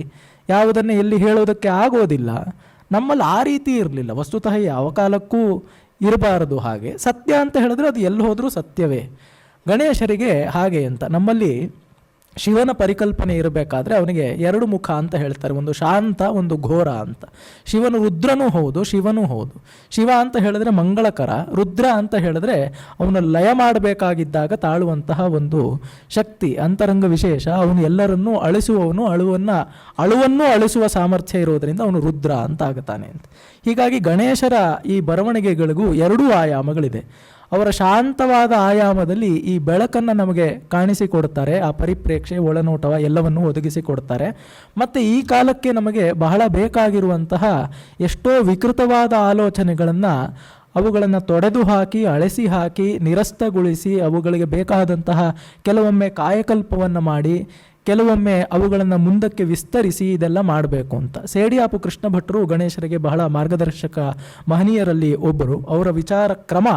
ಯಾವುದನ್ನು ಎಲ್ಲಿ ಹೇಳೋದಕ್ಕೆ ಆಗೋದಿಲ್ಲ ನಮ್ಮಲ್ಲಿ ಆ ರೀತಿ ಇರಲಿಲ್ಲ. ವಸ್ತುತಃ ಯಾವ ಕಾಲಕ್ಕೂ ಇರಬಾರದು ಹಾಗೆ. ಸತ್ಯ ಅಂತ ಹೇಳಿದ್ರೆ ಅದು ಎಲ್ಲಿ ಹೋದರೂ ಸತ್ಯವೇ. ಗಣೇಶರಿಗೆ ಹಾಗೆ ಅಂತ. ನಮ್ಮಲ್ಲಿ ಶಿವನ ಪರಿಕಲ್ಪನೆ ಇರಬೇಕಾದ್ರೆ ಅವನಿಗೆ ಎರಡು ಮುಖ ಅಂತ ಹೇಳ್ತಾರೆ, ಒಂದು ಶಾಂತ, ಒಂದು ಘೋರ ಅಂತ. ಶಿವನು ರುದ್ರನೂ ಹೌದು, ಶಿವನೂ ಹೌದು. ಶಿವ ಅಂತ ಹೇಳಿದ್ರೆ ಮಂಗಳಕರ, ರುದ್ರ ಅಂತ ಹೇಳಿದ್ರೆ ಅವನು ಲಯ ಮಾಡಬೇಕಾಗಿದ್ದಾಗ ತಾಳುವಂತಹ ಒಂದು ಶಕ್ತಿ, ಅಂತರಂಗ ವಿಶೇಷ. ಅವನು ಎಲ್ಲರನ್ನೂ ಅಳಿಸುವವನು, ಅಳುವನ್ನ, ಅಳುವನ್ನು ಅಳಿಸುವ ಸಾಮರ್ಥ್ಯ ಇರೋದರಿಂದ ಅವನು ರುದ್ರ ಅಂತ ಆಗುತ್ತಾನೆ ಅಂತ. ಹೀಗಾಗಿ ಗಣೇಶರ ಈ ಬರವಣಿಗೆಗಳಿಗೂ ಎರಡೂ ಆಯಾಮಗಳಿದೆ. ಅವರ ಶಾಂತವಾದ ಆಯಾಮದಲ್ಲಿ ಈ ಬೆಳಕನ್ನು ನಮಗೆ ಕಾಣಿಸಿಕೊಡುತ್ತಾರೆ. ಆ ಪರಿಪ್ರೇಕ್ಷೆ, ಒಳನೋಟವ ಎಲ್ಲವನ್ನೂ ಒದಗಿಸಿಕೊಡ್ತಾರೆ ಮತ್ತು ಈ ಕಾಲಕ್ಕೆ ನಮಗೆ ಬಹಳ ಬೇಕಾಗಿರುವಂತಹ ಎಷ್ಟೋ ವಿಕೃತವಾದ ಆಲೋಚನೆಗಳನ್ನು ಅವುಗಳನ್ನು ತೊಡೆದು ಹಾಕಿ, ಅಳೆಸಿ ಹಾಕಿ, ನಿರಸ್ತಗೊಳಿಸಿ, ಅವುಗಳಿಗೆ ಬೇಕಾದಂತಹ ಕೆಲವೊಮ್ಮೆ ಕಾಯಕಲ್ಪವನ್ನು ಮಾಡಿ ಕೆಲವೊಮ್ಮೆ ಅವುಗಳನ್ನು ಮುಂದಕ್ಕೆ ವಿಸ್ತರಿಸಿ ಇದೆಲ್ಲ ಮಾಡಬೇಕು ಅಂತ. ಸೇಡಿಯಾಪು ಕೃಷ್ಣ ಭಟ್ರು ಗಣೇಶರಿಗೆ ಬಹಳ ಮಾರ್ಗದರ್ಶಕ ಮಹನೀಯರಲ್ಲಿ ಒಬ್ಬರು. ಅವರ ವಿಚಾರ ಕ್ರಮ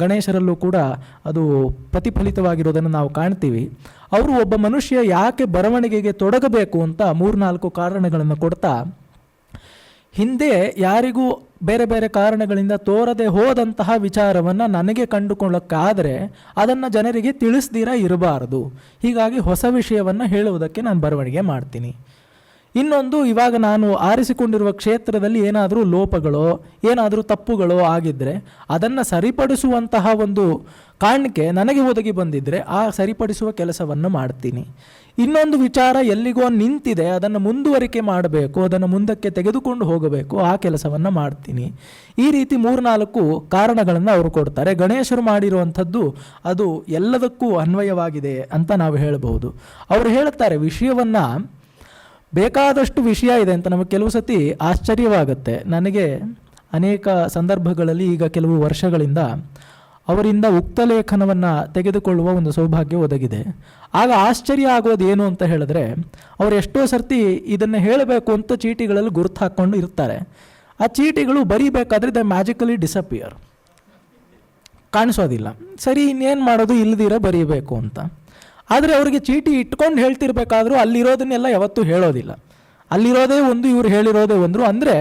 ಗಣೇಶರಲ್ಲೂ ಕೂಡ ಅದು ಪ್ರತಿಫಲಿತವಾಗಿರೋದನ್ನು ನಾವು ಕಾಣ್ತೀವಿ. ಅವರು ಒಬ್ಬ ಮನುಷ್ಯ ಯಾಕೆ ಬರವಣಿಗೆಗೆ ತೊಡಗಬೇಕು ಅಂತ ಮೂರ್ನಾಲ್ಕು ಕಾರಣಗಳನ್ನು ಕೊಡ್ತಾ ಹಿಂದೆ ಯಾರಿಗೂ ಬೇರೆ ಬೇರೆ ಕಾರಣಗಳಿಂದ ತೋರದೆ ಹೋದಂತಹ ವಿಚಾರವನ್ನು ನನಗೆ ಕಂಡುಕೊಳ್ಳೋಕ್ಕಾದರೆ ಅದನ್ನು ಜನರಿಗೆ ತಿಳಿಸ್ದಿರ ಇರಬಾರದು. ಹೀಗಾಗಿ ಹೊಸ ವಿಷಯವನ್ನು ಹೇಳುವುದಕ್ಕೆ ನಾನು ಬರವಣಿಗೆ ಮಾಡ್ತೀನಿ. ಇನ್ನೊಂದು, ಇವಾಗ ನಾನು ಆರಿಸಿಕೊಂಡಿರುವ ಕ್ಷೇತ್ರದಲ್ಲಿ ಏನಾದರೂ ಲೋಪಗಳೋ, ಏನಾದರೂ ತಪ್ಪುಗಳೋ ಆಗಿದ್ದರೆ ಅದನ್ನು ಸರಿಪಡಿಸುವಂತಹ ಒಂದು ಕಾರಣಕ್ಕೆ ನನಗೆ ಒದಗಿ ಬಂದಿದ್ದರೆ ಆ ಸರಿಪಡಿಸುವ ಕೆಲಸವನ್ನು ಮಾಡ್ತೀನಿ. ಇನ್ನೊಂದು ವಿಚಾರ ಎಲ್ಲಿಗೋ ನಿಂತಿದೆ, ಅದನ್ನು ಮುಂದುವರಿಕೆ ಮಾಡಬೇಕು, ಅದನ್ನು ಮುಂದಕ್ಕೆ ತೆಗೆದುಕೊಂಡು ಹೋಗಬೇಕು, ಆ ಕೆಲಸವನ್ನು ಮಾಡ್ತೀನಿ. ಈ ರೀತಿ ಮೂರ್ನಾಲ್ಕು ಕಾರಣಗಳನ್ನು ಅವರು ಕೊಡ್ತಾರೆ. ಗಣೇಶರು ಮಾಡಿರುವಂಥದ್ದು ಅದು ಎಲ್ಲದಕ್ಕೂ ಅನ್ವಯವಾಗಿದೆ ಅಂತ ನಾವು ಹೇಳಬಹುದು. ಅವರು ಹೇಳುತ್ತಾರೆ ವಿಷಯವನ್ನು ಬೇಕಾದಷ್ಟು ವಿಷಯ ಇದೆ ಅಂತ ನಮಗೆ ಕೆಲವು ಸತಿ ಆಶ್ಚರ್ಯವಾಗುತ್ತೆ. ನನಗೆ ಅನೇಕ ಸಂದರ್ಭಗಳಲ್ಲಿ ಈಗ ಕೆಲವು ವರ್ಷಗಳಿಂದ ಅವರಿಂದ ಉಕ್ತ ಲೇಖನವನ್ನು ತೆಗೆದುಕೊಳ್ಳುವ ಒಂದು ಸೌಭಾಗ್ಯ ಒದಗಿದೆ. ಆಗ ಆಶ್ಚರ್ಯ ಆಗೋದು ಏನು ಅಂತ ಹೇಳಿದ್ರೆ, ಅವರು ಎಷ್ಟೋ ಸರ್ತಿ ಇದನ್ನು ಹೇಳಬೇಕು ಅಂತ ಚೀಟಿಗಳಲ್ಲಿ ಗುರುತು ಹಾಕ್ಕೊಂಡು ಇರ್ತಾರೆ. ಆ ಚೀಟಿಗಳು ಬರೀಬೇಕಾದ್ರೆ ದ ಮ್ಯಾಜಿಕಲಿ ಡಿಸಪಿಯರ್. ಕಾಣಿಸೋದಿಲ್ಲ. ಸರಿ, ಇನ್ನೇನು ಮಾಡೋದು ಇಲ್ಲದಿರ ಬರೀಬೇಕು ಅಂತ. ಆದರೆ ಅವರಿಗೆ ಚೀಟಿ ಇಟ್ಕೊಂಡು ಹೇಳ್ತಿರ್ಬೇಕಾದ್ರೂ ಅಲ್ಲಿರೋದನ್ನೆಲ್ಲ ಯಾವತ್ತೂ ಹೇಳೋದಿಲ್ಲ. ಅಲ್ಲಿರೋದೇ ಒಂದು, ಇವ್ರು ಹೇಳಿರೋದೇ ಒಂದು. ಅಂದರೆ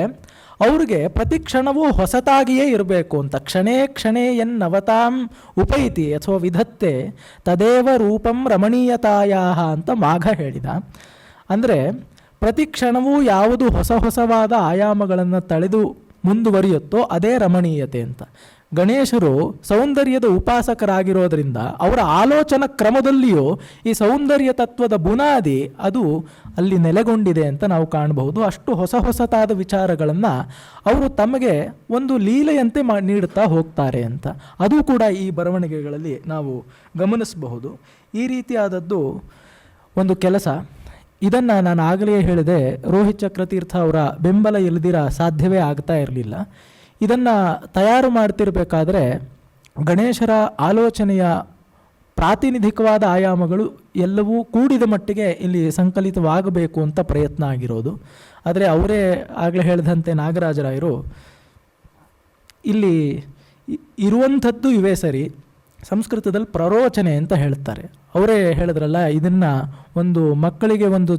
ಅವ್ರಿಗೆ ಪ್ರತಿ ಕ್ಷಣವೂ ಹೊಸತಾಗಿಯೇ ಇರಬೇಕು ಅಂತ. ಕ್ಷಣೇ ಕ್ಷಣೇ ಎನ್ನವತಾಂ ಉಪೈತಿ ಅಥವಾ ವಿಧತ್ತೆ ತದೇವ ರೂಪಂ ರಮಣೀಯತಾಯ ಅಂತ ಮಾಘ ಹೇಳಿದ. ಅಂದರೆ ಪ್ರತಿ ಕ್ಷಣವೂ ಯಾವುದು ಹೊಸ ಹೊಸವಾದ ಆಯಾಮಗಳನ್ನು ತಳೆದು ಮುಂದುವರಿಯುತ್ತೋ ಅದೇ ರಮಣೀಯತೆ ಅಂತ. ಗಣೇಶರು ಸೌಂದರ್ಯದ ಉಪಾಸಕರಾಗಿರೋದ್ರಿಂದ ಅವರ ಆಲೋಚನಾ ಕ್ರಮದಲ್ಲಿಯೂ ಈ ಸೌಂದರ್ಯ ತತ್ವದ ಬುನಾದಿ ಅದು ಅಲ್ಲಿ ನೆಲೆಗೊಂಡಿದೆ ಅಂತ ನಾವು ಕಾಣಬಹುದು. ಅಷ್ಟು ಹೊಸ ಹೊಸತಾದ ವಿಚಾರಗಳನ್ನು ಅವರು ತಮಗೆ ಒಂದು ಲೀಲೆಯಂತೆ ಮಾ, ನೀಡುತ್ತಾ ಹೋಗ್ತಾರೆ ಅಂತ. ಅದು ಕೂಡ ಈ ಬರವಣಿಗೆಗಳಲ್ಲಿ ನಾವು ಗಮನಿಸಬಹುದು. ಈ ರೀತಿಯಾದದ್ದು ಒಂದು ಕೆಲಸ. ಇದನ್ನು ನಾನು ಆಗಲೇ ಹೇಳಿದೆ, ರೋಹಿತ್ ಚಕ್ರತೀರ್ಥ ಅವರ ಬೆಂಬಲ ಇಲ್ಲದಿರ ಸಾಧ್ಯವೇ ಆಗ್ತಾ ಇರಲಿಲ್ಲ. ಇದನ್ನು ತಯಾರು ಮಾಡ್ತಿರಬೇಕಾದ್ರೆ ಗಣೇಶರ ಆಲೋಚನೆಯ ಪ್ರಾತಿನಿಧಿಕವಾದ ಆಯಾಮಗಳು ಎಲ್ಲವೂ ಕೂಡಿದ ಮಟ್ಟಿಗೆ ಇಲ್ಲಿ ಸಂಕಲಿತವಾಗಬೇಕು ಅಂತ ಪ್ರಯತ್ನ ಆಗಿರೋದು. ಆದರೆ ಅವರೇ ಆಗಲೇ ಹೇಳಿದಂತೆ ನಾಗರಾಜರಾಯರು, ಇಲ್ಲಿ ಇರುವಂಥದ್ದು ಇವೇ ಸರಿ. ಸಂಸ್ಕೃತದಲ್ಲಿ ಪ್ರರೋಚನೆ ಅಂತ ಹೇಳ್ತಾರೆ. ಅವರೇ ಹೇಳಿದ್ರಲ್ಲ, ಇದನ್ನು ಒಂದು ಮಕ್ಕಳಿಗೆ ಒಂದು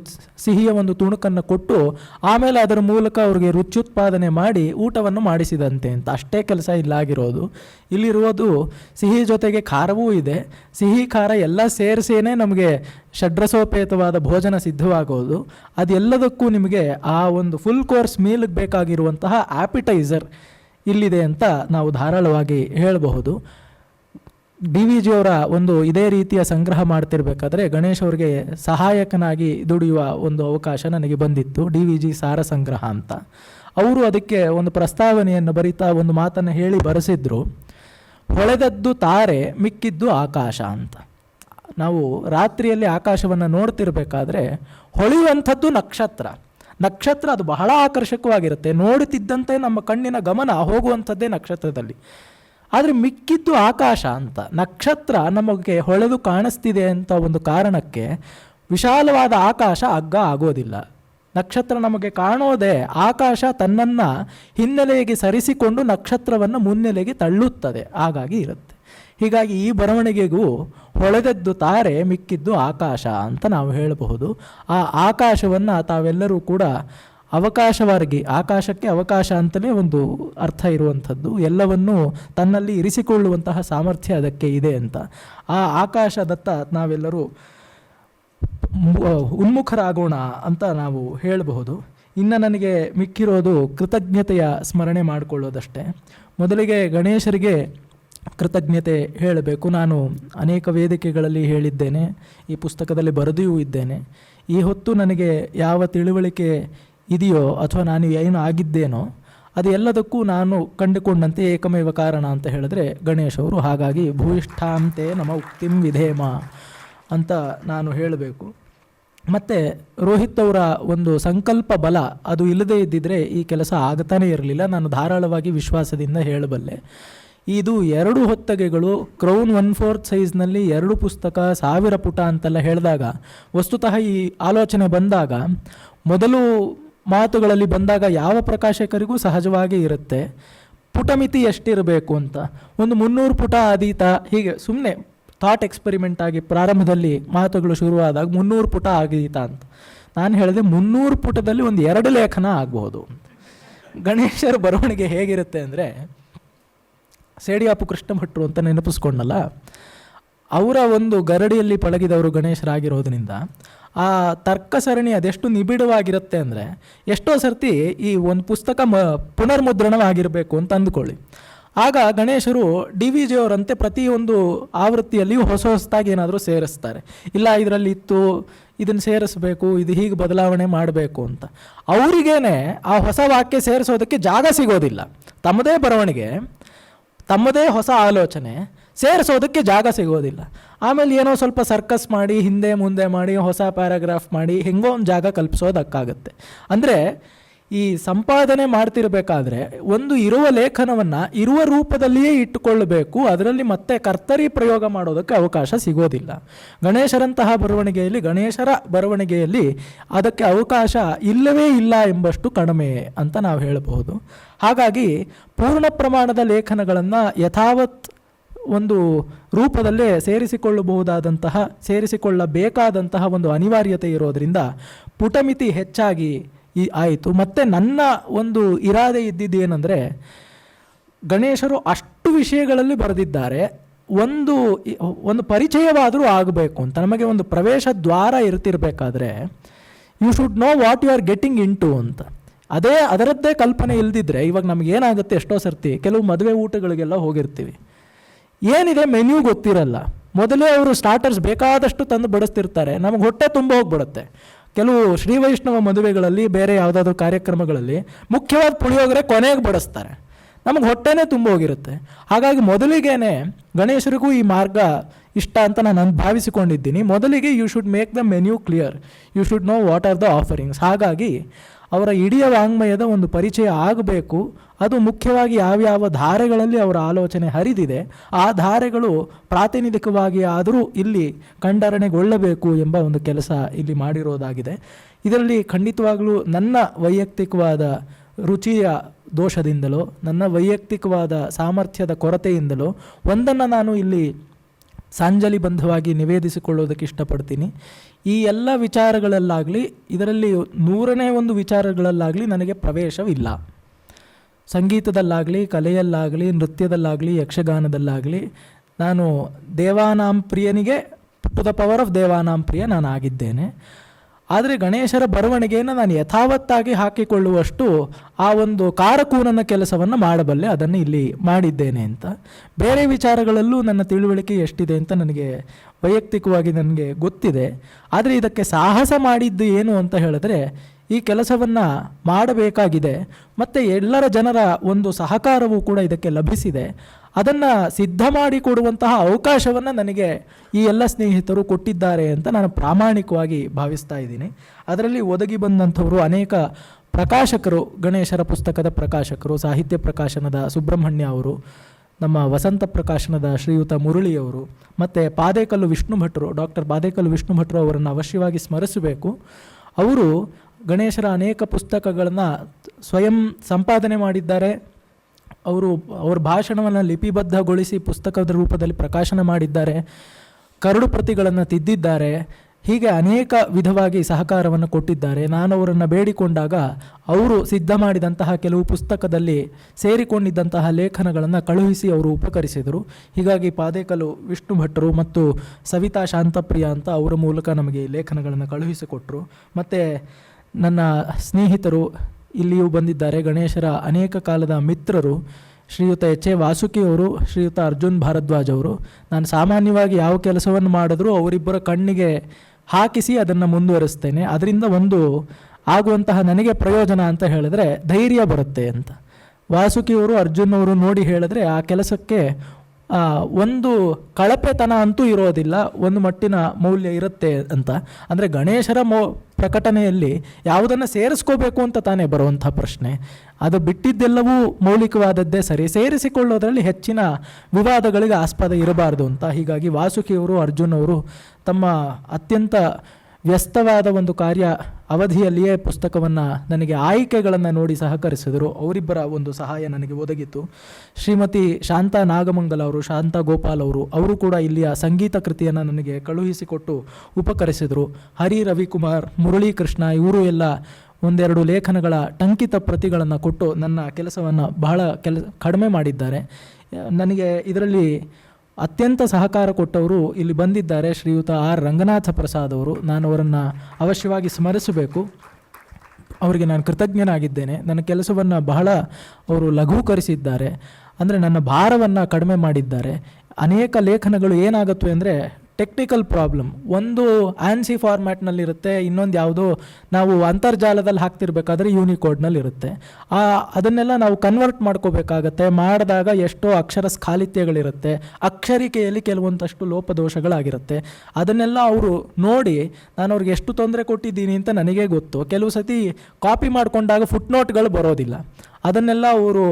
ಸಿಹಿಯ ಒಂದು ತುಣುಕನ್ನು ಕೊಟ್ಟು, ಆಮೇಲೆ ಅದರ ಮೂಲಕ ಅವ್ರಿಗೆ ರುಚ್ಯುತ್ಪಾದನೆ ಮಾಡಿ ಊಟವನ್ನು ಮಾಡಿಸಿದಂತೆ ಅಂತ. ಅಷ್ಟೇ ಕೆಲಸ ಇಲ್ಲಾಗಿರೋದು ಇಲ್ಲಿರುವುದು ಸಿಹಿ ಜೊತೆಗೆ ಖಾರವೂ ಇದೆ. ಸಿಹಿ ಖಾರ ಎಲ್ಲ ಸೇರಿಸೇನೆ ನಮಗೆ ಷಡ್ರಸೋಪೇತವಾದ ಭೋಜನ ಸಿದ್ಧವಾಗೋದು. ಅದೆಲ್ಲದಕ್ಕೂ ನಿಮಗೆ ಆ ಒಂದು ಫುಲ್ ಕೋರ್ಸ್ ಮೀಲ್ಗೆ ಬೇಕಾಗಿರುವಂತಹ ಆ್ಯಪಿಟೈಸರ್ ಇಲ್ಲಿದೆ ಅಂತ ನಾವು ಧಾರಾಳವಾಗಿ ಹೇಳಬಹುದು. ಡಿ ವಿ ಜಿಯವರ ಒಂದು ಇದೇ ರೀತಿಯ ಸಂಗ್ರಹ ಮಾಡ್ತಿರ್ಬೇಕಾದ್ರೆ ಗಣೇಶ್ ಅವರಿಗೆ ಸಹಾಯಕನಾಗಿ ದುಡಿಯುವ ಒಂದು ಅವಕಾಶ ನನಗೆ ಬಂದಿತ್ತು ಡಿ ವಿ ಜಿ ಸಾರ ಸಂಗ್ರಹ ಅಂತ. ಅವರು ಅದಕ್ಕೆ ಒಂದು ಪ್ರಸ್ತಾವನೆಯನ್ನು ಬರಿತಾ ಒಂದು ಮಾತನ್ನು ಹೇಳಿ ಬರೆಸಿದ್ರು, ಹೊಳೆದದ್ದು ತಾರೆ, ಮಿಕ್ಕಿದ್ದು ಆಕಾಶ ಅಂತ. ನಾವು ರಾತ್ರಿಯಲ್ಲಿ ಆಕಾಶವನ್ನು ನೋಡ್ತಿರ್ಬೇಕಾದ್ರೆ ಹೊಳೆಯುವಂಥದ್ದು ನಕ್ಷತ್ರ. ನಕ್ಷತ್ರ ಅದು ಬಹಳ ಆಕರ್ಷಕವಾಗಿರುತ್ತೆ. ನೋಡುತ್ತಿದ್ದಂತೆ ನಮ್ಮ ಕಣ್ಣಿನ ಗಮನ ಹೋಗುವಂಥದ್ದೇ ನಕ್ಷತ್ರದಲ್ಲಿ. ಆದರೆ ಮಿಕ್ಕಿದ್ದು ಆಕಾಶ ಅಂತ, ನಕ್ಷತ್ರ ನಮಗೆ ಹೊಳೆದು ಕಾಣಿಸ್ತಿದೆ ಅಂತ ಒಂದು ಕಾರಣಕ್ಕೆ ವಿಶಾಲವಾದ ಆಕಾಶ ಅಗ್ಗ ಆಗೋದಿಲ್ಲ. ನಕ್ಷತ್ರ ನಮಗೆ ಕಾಣೋದೇ ಆಕಾಶ ತನ್ನನ್ನು ಹಿನ್ನೆಲೆಗೆ ಸರಿಸಿಕೊಂಡು ನಕ್ಷತ್ರವನ್ನು ಮುನ್ನೆಲೆಗೆ ತಳ್ಳುತ್ತದೆ, ಹಾಗಾಗಿ ಇರುತ್ತೆ. ಹೀಗಾಗಿ ಈ ಬರವಣಿಗೆಗೂ ಹೊಳೆದದ್ದು ತಾರೆ, ಮಿಕ್ಕಿದ್ದು ಆಕಾಶ ಅಂತ ನಾವು ಹೇಳಬಹುದು. ಆ ಆಕಾಶವನ್ನು ತಾವೆಲ್ಲರೂ ಕೂಡ ಅವಕಾಶವಾಗಿ ಆಕಾಶಕ್ಕೆ ಅವಕಾಶ ಅಂತಲೇ ಒಂದು ಅರ್ಥ ಇರುವಂಥದ್ದು. ಎಲ್ಲವನ್ನೂ ತನ್ನಲ್ಲಿ ಇರಿಸಿಕೊಳ್ಳುವಂತಹ ಸಾಮರ್ಥ್ಯ ಅದಕ್ಕೆ ಇದೆ ಅಂತ. ಆ ಆಕಾಶದತ್ತ ನಾವೆಲ್ಲರೂ ಉನ್ಮುಖರಾಗೋಣ ಅಂತ ನಾವು ಹೇಳಬಹುದು. ಇನ್ನು ನನಗೆ ಮಿಕ್ಕಿರೋದು ಕೃತಜ್ಞತೆಯ ಸ್ಮರಣೆ ಮಾಡಿಕೊಳ್ಳೋದಷ್ಟೇ. ಮೊದಲಿಗೆ ಗಣೇಶರಿಗೆ ಕೃತಜ್ಞತೆ ಹೇಳಬೇಕು. ನಾನು ಅನೇಕ ವೇದಿಕೆಗಳಲ್ಲಿ ಹೇಳಿದ್ದೇನೆ, ಈ ಪುಸ್ತಕದಲ್ಲಿ ಬರೆದಿಯೂ ಇದ್ದೇನೆ. ಈ ಹೊತ್ತು ನನಗೆ ಯಾವ ತಿಳುವಳಿಕೆ ಇದೆಯೋ ಅಥವಾ ನಾನು ಏನು ಆಗಿದ್ದೇನೋ ಅದು ಎಲ್ಲದಕ್ಕೂ ನಾನು ಕಂಡುಕೊಂಡಂತೆ ಏಕಮೇವ ಕಾರಣ ಅಂತ ಹೇಳಿದ್ರೆ ಗಣೇಶ್ ಅವರು ಹಾಗಾಗಿ ಭೂಯಿಷ್ಠಾಂತೆ ನಮ್ಮ ಉಕ್ತಿಂ ವಿಧೇಮ ಅಂತ ನಾನು ಹೇಳಬೇಕು. ಮತ್ತು ರೋಹಿತ್ ಅವರ ಒಂದು ಸಂಕಲ್ಪ ಬಲ ಅದು ಇಲ್ಲದೇ ಇದ್ದಿದ್ರೆ ಈ ಕೆಲಸ ಆಗ್ತಾನೇ ಇರಲಿಲ್ಲ. ನಾನು ಧಾರಾಳವಾಗಿ ವಿಶ್ವಾಸದಿಂದ ಹೇಳಬಲ್ಲೆ. ಇದು ಎರಡು ಹೊತ್ತಗೆಗಳು ಕ್ರೌನ್ ಒನ್ ಫೋರ್ತ್ ಸೈಜ್ನಲ್ಲಿ ಎರಡು ಪುಸ್ತಕ, ಸಾವಿರ ಪುಟ ಅಂತೆಲ್ಲ ಹೇಳಿದಾಗ, ವಸ್ತುತಃ ಈ ಆಲೋಚನೆ ಬಂದಾಗ, ಮೊದಲು ಮಾತುಗಳಲ್ಲಿ ಬಂದಾಗ ಯಾವ ಪ್ರಕಾಶಕರಿಗೂ ಸಹಜವಾಗಿ ಇರುತ್ತೆ. ಪುಟಮಿತಿ ಎಷ್ಟಿರಬೇಕು ಅಂತ. ಒಂದು ಮುನ್ನೂರು ಪುಟ ಅದೀತ ಹೀಗೆ ಸುಮ್ಮನೆ ಥಾಟ್ ಎಕ್ಸ್ಪೆರಿಮೆಂಟ್ ಆಗಿ ಪ್ರಾರಂಭದಲ್ಲಿ ಮಾತುಗಳು ಶುರುವಾದಾಗ ಮುನ್ನೂರು ಪುಟ ಆಗೀತ ಅಂತ. ನಾನು ಹೇಳಿದೆ ಮುನ್ನೂರು ಪುಟದಲ್ಲಿ ಒಂದು ಎರಡು ಲೇಖನ ಆಗಬಹುದು ಗಣೇಶರ ಬರವಣಿಗೆ ಹೇಗಿರುತ್ತೆ ಅಂದರೆ, ಸೇಡಿಯಾಪು ಕೃಷ್ಣ ಭಟ್ರು ಅಂತ ನೆನಪಿಸ್ಕೊಂಡಲ್ಲ, ಅವರ ಒಂದು ಗರಡಿಯಲ್ಲಿ ಪಳಗಿದವರು ಗಣೇಶರಾಗಿರೋದ್ರಿಂದ ಆ ತರ್ಕ ಸರಣಿ ಅದೆಷ್ಟು ನಿಬಿಡವಾಗಿರುತ್ತೆ ಅಂದರೆ ಎಷ್ಟೋ ಸರ್ತಿ ಈ ಒಂದು ಪುಸ್ತಕ ಮ ಪುನರ್ಮುದ್ರಣವಾಗಿರಬೇಕು ಅಂತ ಅಂದ್ಕೊಳ್ಳಿ. ಆಗ ಗಣೇಶರು ಡಿ ವಿ ಜಿ ಅವರಂತೆ ಪ್ರತಿಯೊಂದು ಆವೃತ್ತಿಯಲ್ಲಿಯೂ ಹೊಸ ಹೊಸದಾಗಿ ಏನಾದರೂ ಸೇರಿಸ್ತಾರೆ. ಇಲ್ಲ, ಇದರಲ್ಲಿ ಇತ್ತು, ಇದನ್ನು ಸೇರಿಸಬೇಕು, ಇದು ಹೀಗೆ ಬದಲಾವಣೆ ಮಾಡಬೇಕು ಅಂತ. ಅವರಿಗೇನೆ ಆ ಹೊಸ ವಾಕ್ಯ ಸೇರಿಸೋದಕ್ಕೆ ಜಾಗ ಸಿಗೋದಿಲ್ಲ. ತಮ್ಮದೇ ಬರವಣಿಗೆ, ತಮ್ಮದೇ ಹೊಸ ಆಲೋಚನೆ ಸೇರಿಸೋದಕ್ಕೆ ಜಾಗ ಸಿಗೋದಿಲ್ಲ. ಆಮೇಲೆ ಏನೋ ಸ್ವಲ್ಪ ಸರ್ಕಸ್ ಮಾಡಿ, ಹಿಂದೆ ಮುಂದೆ ಮಾಡಿ, ಹೊಸ ಪ್ಯಾರಾಗ್ರಾಫ್ ಮಾಡಿ, ಹೆಂಗೋ ಒಂದು ಜಾಗ ಕಲ್ಪಿಸೋದಕ್ಕಾಗತ್ತೆ. ಅಂದರೆ ಈ ಸಂಪಾದನೆ ಮಾಡ್ತಿರಬೇಕಾದ್ರೆ ಒಂದು ಇರುವ ಲೇಖನವನ್ನು ಇರುವ ರೂಪದಲ್ಲಿಯೇ ಇಟ್ಟುಕೊಳ್ಳಬೇಕು, ಅದರಲ್ಲಿ ಮತ್ತೆ ಕರ್ತರಿ ಪ್ರಯೋಗ ಮಾಡೋದಕ್ಕೆ ಅವಕಾಶ ಸಿಗೋದಿಲ್ಲ. ಗಣೇಶರಂತಹ ಬರವಣಿಗೆಯಲ್ಲಿ, ಗಣೇಶರ ಬರವಣಿಗೆಯಲ್ಲಿ ಅದಕ್ಕೆ ಅವಕಾಶ ಇಲ್ಲವೇ ಇಲ್ಲ ಎಂಬಷ್ಟು ಕಡಿಮೆ ಅಂತ ನಾವು ಹೇಳಬಹುದು. ಹಾಗಾಗಿ ಪೂರ್ಣ ಪ್ರಮಾಣದ ಲೇಖನಗಳನ್ನು ಯಥಾವತ್ ಒಂದು ರೂಪದಲ್ಲೇ ಸೇರಿಸಿಕೊಳ್ಳಬಹುದಾದಂತಹ, ಸೇರಿಸಿಕೊಳ್ಳಬೇಕಾದಂತಹ ಒಂದು ಅನಿವಾರ್ಯತೆ ಇರೋದರಿಂದ ಪುಟಮಿತಿ ಹೆಚ್ಚಾಗಿ ಈ ಆಯಿತು. ಮತ್ತು ನನ್ನ ಒಂದು ಇರಾದೆ ಇದ್ದಿದ್ದು ಏನಂದರೆ ಗಣೇಶರು ಅಷ್ಟು ವಿಷಯಗಳಲ್ಲಿ ಬರೆದಿದ್ದಾರೆ. ಒಂದು ಒಂದು ಪರಿಚಯವಾದರೂ ಆಗಬೇಕು ಅಂತ. ನಮಗೆ ಒಂದು ಪ್ರವೇಶ ದ್ವಾರ ಇರ್ತಿರಬೇಕಾದ್ರೆ you should know what you are getting into ಅಂತ. ಅದೇ, ಅದರದ್ದೇ ಕಲ್ಪನೆ ಇಲ್ದಿದ್ರೆ ಇವಾಗ ನಮಗೇನಾಗುತ್ತೆ ಎಷ್ಟೋ ಸರ್ತಿ, ಕೆಲವು ಮದುವೆ ಊಟಗಳಿಗೆಲ್ಲ ಹೋಗಿರ್ತೀವಿ. ಏನಿದೆ ಮೆನ್ಯೂ ಗೊತ್ತಿರಲ್ಲ. ಮೊದಲೇ ಅವರು ಸ್ಟಾರ್ಟರ್ಸ್ ಬೇಕಾದಷ್ಟು ತಂದು ಬಡಿಸ್ತಿರ್ತಾರೆ. ನಮಗೆ ಹೊಟ್ಟೆ ತುಂಬ ಹೋಗ್ಬಿಡುತ್ತೆ. ಕೆಲವು ಶ್ರೀ ವೈಷ್ಣವ ಮದುವೆಗಳಲ್ಲಿ, ಬೇರೆ ಯಾವುದಾದ್ರು ಕಾರ್ಯಕ್ರಮಗಳಲ್ಲಿ ಮುಖ್ಯವಾದ ಪುಳಿಯೋಗರೆ ಕೊನೆಗೆ ಬಡಿಸ್ತಾರೆ. ನಮಗೆ ಹೊಟ್ಟೆನೇ ತುಂಬ ಹೋಗಿರುತ್ತೆ. ಹಾಗಾಗಿ ಮೊದಲಿಗೇನೆ ಗಣೇಶರಿಗೂ ಈ ಮಾರ್ಗ ಇಷ್ಟ ಅಂತ ನಾನು ಭಾವಿಸಿಕೊಂಡಿದ್ದೀನಿ. ಮೊದಲಿಗೆ you should make the menu clear you should know what are the offerings ಹಾಗಾಗಿ ಅವರ ಇಡೀ ವಾಂಗ್ಮಯದ ಒಂದು ಪರಿಚಯ ಆಗಬೇಕು. ಅದು ಮುಖ್ಯವಾಗಿ ಯಾವ್ಯಾವ ಧಾರೆಗಳಲ್ಲಿ ಅವರ ಆಲೋಚನೆ ಹರಿದಿದೆ, ಆ ಧಾರೆಗಳು ಪ್ರಾತಿನಿಧಿಕವಾಗಿ ಆದರೂ ಇಲ್ಲಿ ಕಂಡರಣೆಗೊಳ್ಳಬೇಕು ಎಂಬ ಒಂದು ಕೆಲಸ ಇಲ್ಲಿ ಮಾಡಿರೋದಾಗಿದೆ. ಇದರಲ್ಲಿ ಖಂಡಿತವಾಗಲೂ ನನ್ನ ವೈಯಕ್ತಿಕವಾದ ರುಚಿಯ ದೋಷದಿಂದಲೋ, ನನ್ನ ವೈಯಕ್ತಿಕವಾದ ಸಾಮರ್ಥ್ಯದ ಕೊರತೆಯಿಂದಲೋ ಒಂದನ್ನು ನಾನು ಇಲ್ಲಿ ಸಾಂಜಲಿಬಂಧವಾಗಿ ನಿವೇದಿಸಿಕೊಳ್ಳೋದಕ್ಕೆ ಇಷ್ಟಪಡ್ತೀನಿ. ಈ ಎಲ್ಲ ವಿಚಾರಗಳಲ್ಲಾಗಲಿ, ಇದರಲ್ಲಿ ನೂರನೇ ಒಂದು ವಿಚಾರಗಳಲ್ಲಾಗಲಿ ನನಗೆ ಪ್ರವೇಶವಿಲ್ಲ. ಸಂಗೀತದಲ್ಲಾಗಲಿ, ಕಲೆಯಲ್ಲಾಗಲಿ, ನೃತ್ಯದಲ್ಲಾಗಲಿ, ಯಕ್ಷಗಾನದಲ್ಲಾಗಲಿ, ನಾನು ದೇವಾನಾಂ ಪ್ರಿಯನಿಗೆ ಟು ದ ಪವರ್ ಆಫ್ ದೇವಾನಾಂ ಪ್ರಿಯ ನಾನು ಆಗಿದ್ದೇನೆ ಆದರೆ ಗಣೇಶರ ಬರವಣಿಗೆಯನ್ನು ನಾನು ಯಥಾವತ್ತಾಗಿ ಹಾಕಿಕೊಳ್ಳುವಷ್ಟು ಆ ಒಂದು ಕಾರಕೂನನ ಕೆಲಸವನ್ನು ಮಾಡಬಲ್ಲೆ, ಅದನ್ನು ಇಲ್ಲಿ ಮಾಡಿದ್ದೇನೆ ಅಂತ. ಬೇರೆ ವಿಚಾರಗಳಲ್ಲೂ ನನ್ನ ತಿಳುವಳಿಕೆ ಎಷ್ಟಿದೆ ಅಂತ ನನಗೆ ವೈಯಕ್ತಿಕವಾಗಿ ನನಗೆ ಗೊತ್ತಿದೆ. ಆದರೆ ಇದಕ್ಕೆ ಸಾಹಸ ಮಾಡಿದ್ದು ಏನು ಅಂತ ಹೇಳಿದ್ರೆ, ಈ ಕೆಲಸವನ್ನು ಮಾಡಬೇಕಾಗಿದೆ. ಮತ್ತು ಎಲ್ಲರ ಜನರ ಒಂದು ಸಹಕಾರವೂ ಕೂಡ ಇದಕ್ಕೆ ಲಭಿಸಿದೆ. ಅದನ್ನು ಸಿದ್ಧ ಮಾಡಿಕೊಡುವಂತಹ ಅವಕಾಶವನ್ನು ನನಗೆ ಈ ಎಲ್ಲ ಸ್ನೇಹಿತರು ಕೊಟ್ಟಿದ್ದಾರೆ ಅಂತ ನಾನು ಪ್ರಾಮಾಣಿಕವಾಗಿ ಭಾವಿಸ್ತಾ ಇದ್ದೀನಿ. ಅದರಲ್ಲಿ ಒದಗಿ ಬಂದಂಥವರು ಅನೇಕ ಪ್ರಕಾಶಕರು, ಗಣೇಶರ ಪುಸ್ತಕದ ಪ್ರಕಾಶಕರು, ಸಾಹಿತ್ಯ ಪ್ರಕಾಶನದ ಸುಬ್ರಹ್ಮಣ್ಯ ಅವರು, ನಮ್ಮ ವಸಂತ ಪ್ರಕಾಶನದ ಶ್ರೀಯುತ ಮುರಳಿಯವರು ಮತ್ತು ಪಾದೇಕಲ್ಲು ವಿಷ್ಣು ಭಟ್ರು, ಡಾಕ್ಟರ್ ಪಾದೇಕಲ್ಲು ವಿಷ್ಣು ಭಟ್ರು ಅವರನ್ನು ಅವಶ್ಯವಾಗಿ ಸ್ಮರಿಸಬೇಕು. ಅವರು ಗಣೇಶರ ಅನೇಕ ಪುಸ್ತಕಗಳನ್ನು ಸ್ವಯಂ ಸಂಪಾದನೆ ಮಾಡಿದ್ದಾರೆ. ಅವರು ಅವ್ರ ಭಾಷಣವನ್ನು ಲಿಪಿಬದ್ಧಗೊಳಿಸಿ ಪುಸ್ತಕದ ರೂಪದಲ್ಲಿ ಪ್ರಕಾಶನ ಮಾಡಿದ್ದಾರೆ, ಕರಡು ಪ್ರತಿಗಳನ್ನು ತಿದ್ದಿದ್ದಾರೆ, ಹೀಗೆ ಅನೇಕ ವಿಧವಾಗಿ ಸಹಕಾರವನ್ನು ಕೊಟ್ಟಿದ್ದಾರೆ. ನಾನು ಅವರನ್ನು ಬೇಡಿಕೊಂಡಾಗ ಅವರು ಸಿದ್ಧ ಮಾಡಿದಂತಹ ಕೆಲವು ಪುಸ್ತಕದಲ್ಲಿ ಸೇರಿಕೊಂಡಿದ್ದಂತಹ ಲೇಖನಗಳನ್ನು ಕಳುಹಿಸಿ ಅವರು ಉಪಕರಿಸಿದರು. ಹೀಗಾಗಿ ಪಾದೇಕಲು ವಿಷ್ಣು ಭಟ್ರು ಮತ್ತು ಸವಿತಾ ಶಾಂತಪ್ರಿಯ ಅಂತ ಅವರ ಮೂಲಕ ನಮಗೆ ಲೇಖನಗಳನ್ನು ಕಳುಹಿಸಿಕೊಟ್ರು. ಮತ್ತು ನನ್ನ ಸ್ನೇಹಿತರು ಇಲ್ಲಿಯೂ ಬಂದಿದ್ದಾರೆ. ಗಣೇಶರ ಅನೇಕ ಕಾಲದ ಮಿತ್ರರು ಶ್ರೀಯುತ ಎಚ್ ಎ ವಾಸುಕಿಯವರು ಶ್ರೀಯುತ ಅರ್ಜುನ್ ಭಾರದ್ವಾಜ್ ಅವರು. ನಾನು ಸಾಮಾನ್ಯವಾಗಿ ಯಾವ ಕೆಲಸವನ್ನು ಮಾಡಿದ್ರೂ ಅವರಿಬ್ಬರ ಕಣ್ಣಿಗೆ ಹಾಕಿಸಿ ಅದನ್ನು ಮುಂದುವರಿಸ್ತೇನೆ. ಅದರಿಂದ ಒಂದು ಆಗುವಂತಹ ನನಗೆ ಪ್ರಯೋಜನ ಅಂತ ಹೇಳಿದ್ರೆ ಧೈರ್ಯ ಬರುತ್ತೆ ಅಂತ. ವಾಸುಕಿಯವರು ಅರ್ಜುನ್ ಅವರು ನೋಡಿ ಹೇಳಿದ್ರೆ ಆ ಕೆಲಸಕ್ಕೆ ಒಂದು ಕಳಪೆತನ ಅಂತೂ ಇರೋದಿಲ್ಲ, ಒಂದು ಮಟ್ಟಿನ ಮೌಲ್ಯ ಇರುತ್ತೆ ಅಂತ. ಅಂದರೆ ಗಣೇಶರ ಮೌ, ಪ್ರಕಟಣೆಯಲ್ಲಿ ಯಾವುದನ್ನು ಸೇರಿಸ್ಕೋಬೇಕು ಅಂತ ತಾನೇ ಬರುವಂಥ ಪ್ರಶ್ನೆ. ಅದು ಬಿಟ್ಟಿದ್ದೆಲ್ಲವೂ ಮೌಲಿಕವಾದದ್ದೇ ಸರಿ. ಸೇರಿಸಿಕೊಳ್ಳೋದ್ರಲ್ಲಿ ಹೆಚ್ಚಿನ ವಿವಾದಗಳಿಗೆ ಆಸ್ಪದ ಇರಬಾರ್ದು ಅಂತ. ಹೀಗಾಗಿ ವಾಸುಕಿಯವರು ಅರ್ಜುನವರು ತಮ್ಮ ಅತ್ಯಂತ ವ್ಯಸ್ತವಾದ ಒಂದು ಕಾರ್ಯ ಅವಧಿಯಲ್ಲಿಯೇ ಪುಸ್ತಕವನ್ನು ನನಗೆ ಆಯ್ಕೆಗಳನ್ನು ನೋಡಿ ಸಹಕರಿಸಿದರು. ಅವರಿಬ್ಬರ ಒಂದು ಸಹಾಯ ನನಗೆ ಒದಗಿತು ಶ್ರೀಮತಿ ಶಾಂತಾ ನಾಗಮಂಗಲ ಅವರು, ಶಾಂತಾ ಗೋಪಾಲ್ ಅವರು ಅವರು ಕೂಡ ಇಲ್ಲಿಯ ಸಂಗೀತ ಕೃತಿಯನ್ನು ನನಗೆ ಕಳುಹಿಸಿಕೊಟ್ಟು ಉಪಕರಿಸಿದರು. ಹರಿ ರವಿಕುಮಾರ್, ಮುರಳೀಕೃಷ್ಣ ಇವರು ಎಲ್ಲ ಒಂದೆರಡು ಲೇಖನಗಳ ಟಂಕಿತ ಪ್ರತಿಗಳನ್ನು ಕೊಟ್ಟು ನನ್ನ ಕೆಲಸವನ್ನು ಬಹಳ ಕೆಲ, ಕಡಿಮೆ ಮಾಡಿದ್ದಾರೆ. ನನಗೆ ಇದರಲ್ಲಿ ಅತ್ಯಂತ ಸಹಕಾರ ಕೊಟ್ಟವರು ಇಲ್ಲಿ ಬಂದಿದ್ದಾರೆ ಶ್ರೀಯುತ ಆರ್ ರಂಗನಾಥ ಪ್ರಸಾದ್ ಅವರು. ನಾನು ಅವರನ್ನು ಅವಶ್ಯವಾಗಿ ಸ್ಮರಿಸಬೇಕು. ಅವರಿಗೆ ನಾನು ಕೃತಜ್ಞನಾಗಿದ್ದೇನೆ. ನನ್ನ ಕೆಲಸವನ್ನು ಬಹಳ ಅವರು ಲಘೂಕರಿಸಿದ್ದಾರೆ ಅಂದರೆ ನನ್ನ ಭಾರವನ್ನು ಕಡಿಮೆ ಮಾಡಿದ್ದಾರೆ. ಅನೇಕ ಲೇಖನಗಳು ಏನಾಗುತ್ತವೆ ಅಂದರೆ ಟೆಕ್ನಿಕಲ್ ಪ್ರಾಬ್ಲಮ್ ಒಂದು ಆನ್ಸಿ ಫಾರ್ಮ್ಯಾಟ್ನಲ್ಲಿರುತ್ತೆ ಇನ್ನೊಂದು ಯಾವುದೋ ನಾವು ಅಂತರ್ಜಾಲದಲ್ಲಿ ಹಾಕ್ತಿರ್ಬೇಕಾದ್ರೆ ಯೂನಿಕೋಡ್ನಲ್ಲಿರುತ್ತೆ ಅದನ್ನೆಲ್ಲ ನಾವು ಕನ್ವರ್ಟ್ ಮಾಡ್ಕೋಬೇಕಾಗತ್ತೆ, ಮಾಡಿದಾಗ ಎಷ್ಟೋ ಅಕ್ಷರ ಸ್ಖಾಲಿತ್ಯಗಳಿರುತ್ತೆ, ಅಕ್ಷರಿಕೆಯಲ್ಲಿ ಕೆಲವೊಂದಷ್ಟು ಲೋಪದೋಷಗಳಾಗಿರುತ್ತೆ. ಅದನ್ನೆಲ್ಲ ಅವರು ನೋಡಿ ನಾನು ಅವ್ರಿಗೆ ಎಷ್ಟು ತೊಂದರೆ ಕೊಟ್ಟಿದ್ದೀನಿ ಅಂತ ನನಗೆ ಗೊತ್ತು. ಕೆಲವು ಸತಿ ಕಾಪಿ ಮಾಡಿಕೊಂಡಾಗ ಫುಟ್ನೋಟ್ಗಳು ಬರೋದಿಲ್ಲ. ಅದನ್ನೆಲ್ಲ ಅವರು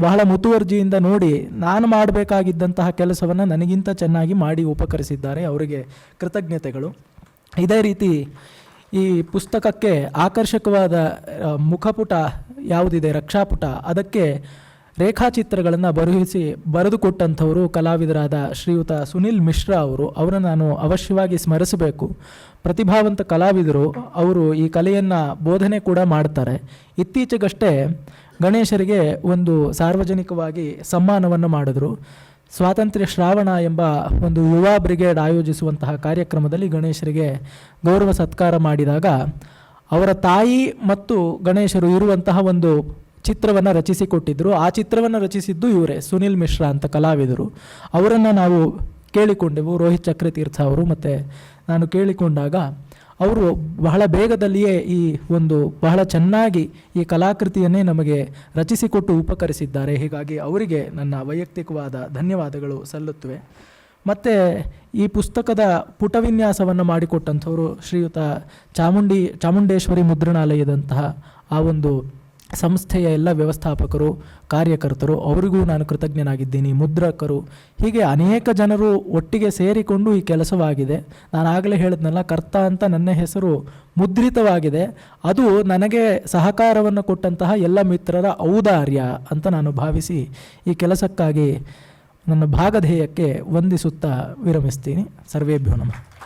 ಬಹಳ ಮುತುವರ್ಜಿಯಿಂದ ನೋಡಿ ನಾನು ಮಾಡಬೇಕಾಗಿದ್ದಂತಹ ಕೆಲಸವನ್ನು ನನಗಿಂತ ಚೆನ್ನಾಗಿ ಮಾಡಿ ಉಪಕರಿಸಿದ್ದಾರೆ ಅವರಿಗೆ ಕೃತಜ್ಞತೆಗಳು. ಇದೇ ರೀತಿ ಈ ಪುಸ್ತಕಕ್ಕೆ ಆಕರ್ಷಕವಾದ ಮುಖಪುಟ ಯಾವುದಿದೆ, ರಕ್ಷಾಪುಟ, ಅದಕ್ಕೆ ರೇಖಾಚಿತ್ರಗಳನ್ನು ಬರುಹಿಸಿ ಬರೆದುಕೊಟ್ಟಂಥವರು ಕಲಾವಿದರಾದ ಶ್ರೀಯುತ ಸುನಿಲ್ ಮಿಶ್ರಾ ಅವರು. ಅವರನ್ನು ನಾನು ಅವಶ್ಯವಾಗಿ ಸ್ಮರಿಸಬೇಕು. ಪ್ರತಿಭಾವಂತ ಕಲಾವಿದರು ಅವರು ಈ ಕಲೆಯನ್ನು ಬೋಧನೆ ಕೂಡ ಮಾಡ್ತಾರೆ. ಇತ್ತೀಚೆಗಷ್ಟೇ ಗಣೇಶರಿಗೆ ಒಂದು ಸಾರ್ವಜನಿಕವಾಗಿ ಸಮ್ಮಾನವನ್ನು ಮಾಡಿದ್ರು. ಸ್ವಾತಂತ್ರ್ಯ ಶ್ರಾವಣ ಎಂಬ ಒಂದು ಯುವ ಬ್ರಿಗೇಡ್ ಆಯೋಜಿಸುವಂತಹ ಕಾರ್ಯಕ್ರಮದಲ್ಲಿ ಗಣೇಶರಿಗೆ ಗೌರವ ಸತ್ಕಾರ ಮಾಡಿದಾಗ ಅವರ ತಾಯಿ ಮತ್ತು ಗಣೇಶರು ಇರುವಂತಹ ಒಂದು ಚಿತ್ರವನ್ನು ರಚಿಸಿಕೊಟ್ಟಿದ್ದರು ಆ ಚಿತ್ರವನ್ನು ರಚಿಸಿದ್ದು ಇವರೇ, ಸುನಿಲ್ ಮಿಶ್ರಾ ಅಂತ ಕಲಾವಿದರು. ಅವರನ್ನು ನಾವು ಕೇಳಿಕೊಂಡೆವು. ರೋಹಿತ್ ಚಕ್ರತೀರ್ಥ ಅವರು ಮತ್ತು ನಾನು ಕೇಳಿಕೊಂಡಾಗ ಅವರು ಬಹಳ ಬೇಗದಲ್ಲಿಯೇ ಈ ಒಂದು ಬಹಳ ಚೆನ್ನಾಗಿ ಈ ಕಲಾಕೃತಿಯನ್ನೇ ನಮಗೆ ರಚಿಸಿಕೊಟ್ಟು ಉಪಕರಿಸಿದ್ದಾರೆ. ಹೀಗಾಗಿ ಅವರಿಗೆ ನನ್ನ ವೈಯಕ್ತಿಕವಾದ ಧನ್ಯವಾದಗಳು ಸಲ್ಲುತ್ತವೆ. ಮತ್ತು ಈ ಪುಸ್ತಕದ ಪುಟವಿನ್ಯಾಸವನ್ನು ಮಾಡಿಕೊಟ್ಟಂಥವರು ಶ್ರೀಯುತ ಚಾಮುಂಡಿ ಚಾಮುಂಡೇಶ್ವರಿ ಮುದ್ರಣಾಲಯದಂತಹ ಆ ಒಂದು ಸಂಸ್ಥೆಯ ಎಲ್ಲ ವ್ಯವಸ್ಥಾಪಕರು, ಕಾರ್ಯಕರ್ತರು, ಅವರಿಗೂ ನಾನು ಕೃತಜ್ಞನಾಗಿದ್ದೀನಿ, ಮುದ್ರಕರು. ಹೀಗೆ ಅನೇಕ ಜನರು ಒಟ್ಟಿಗೆ ಸೇರಿಕೊಂಡು ಈ ಕೆಲಸವಾಗಿದೆ. ನಾನು ಆಗಲೇ ಹೇಳಿದ್ನಲ್ಲ, ಕರ್ತ ಅಂತ ನನ್ನ ಹೆಸರು ಮುದ್ರಿತವಾಗಿದೆ. ಅದು ನನಗೆ ಸಹಕಾರವನ್ನು ಕೊಟ್ಟಂತಹ ಎಲ್ಲ ಮಿತ್ರರ ಔದಾರ್ಯ ಅಂತ ನಾನು ಭಾವಿಸಿ ಈ ಕೆಲಸಕ್ಕಾಗಿ ನನ್ನ ಭಾಗಧೇಯಕ್ಕೆ ವಂದಿಸುತ್ತಾ ವಿರಮಿಸ್ತೀನಿ. ಸರ್ವೇಭ್ಯೋ ನಮಃ.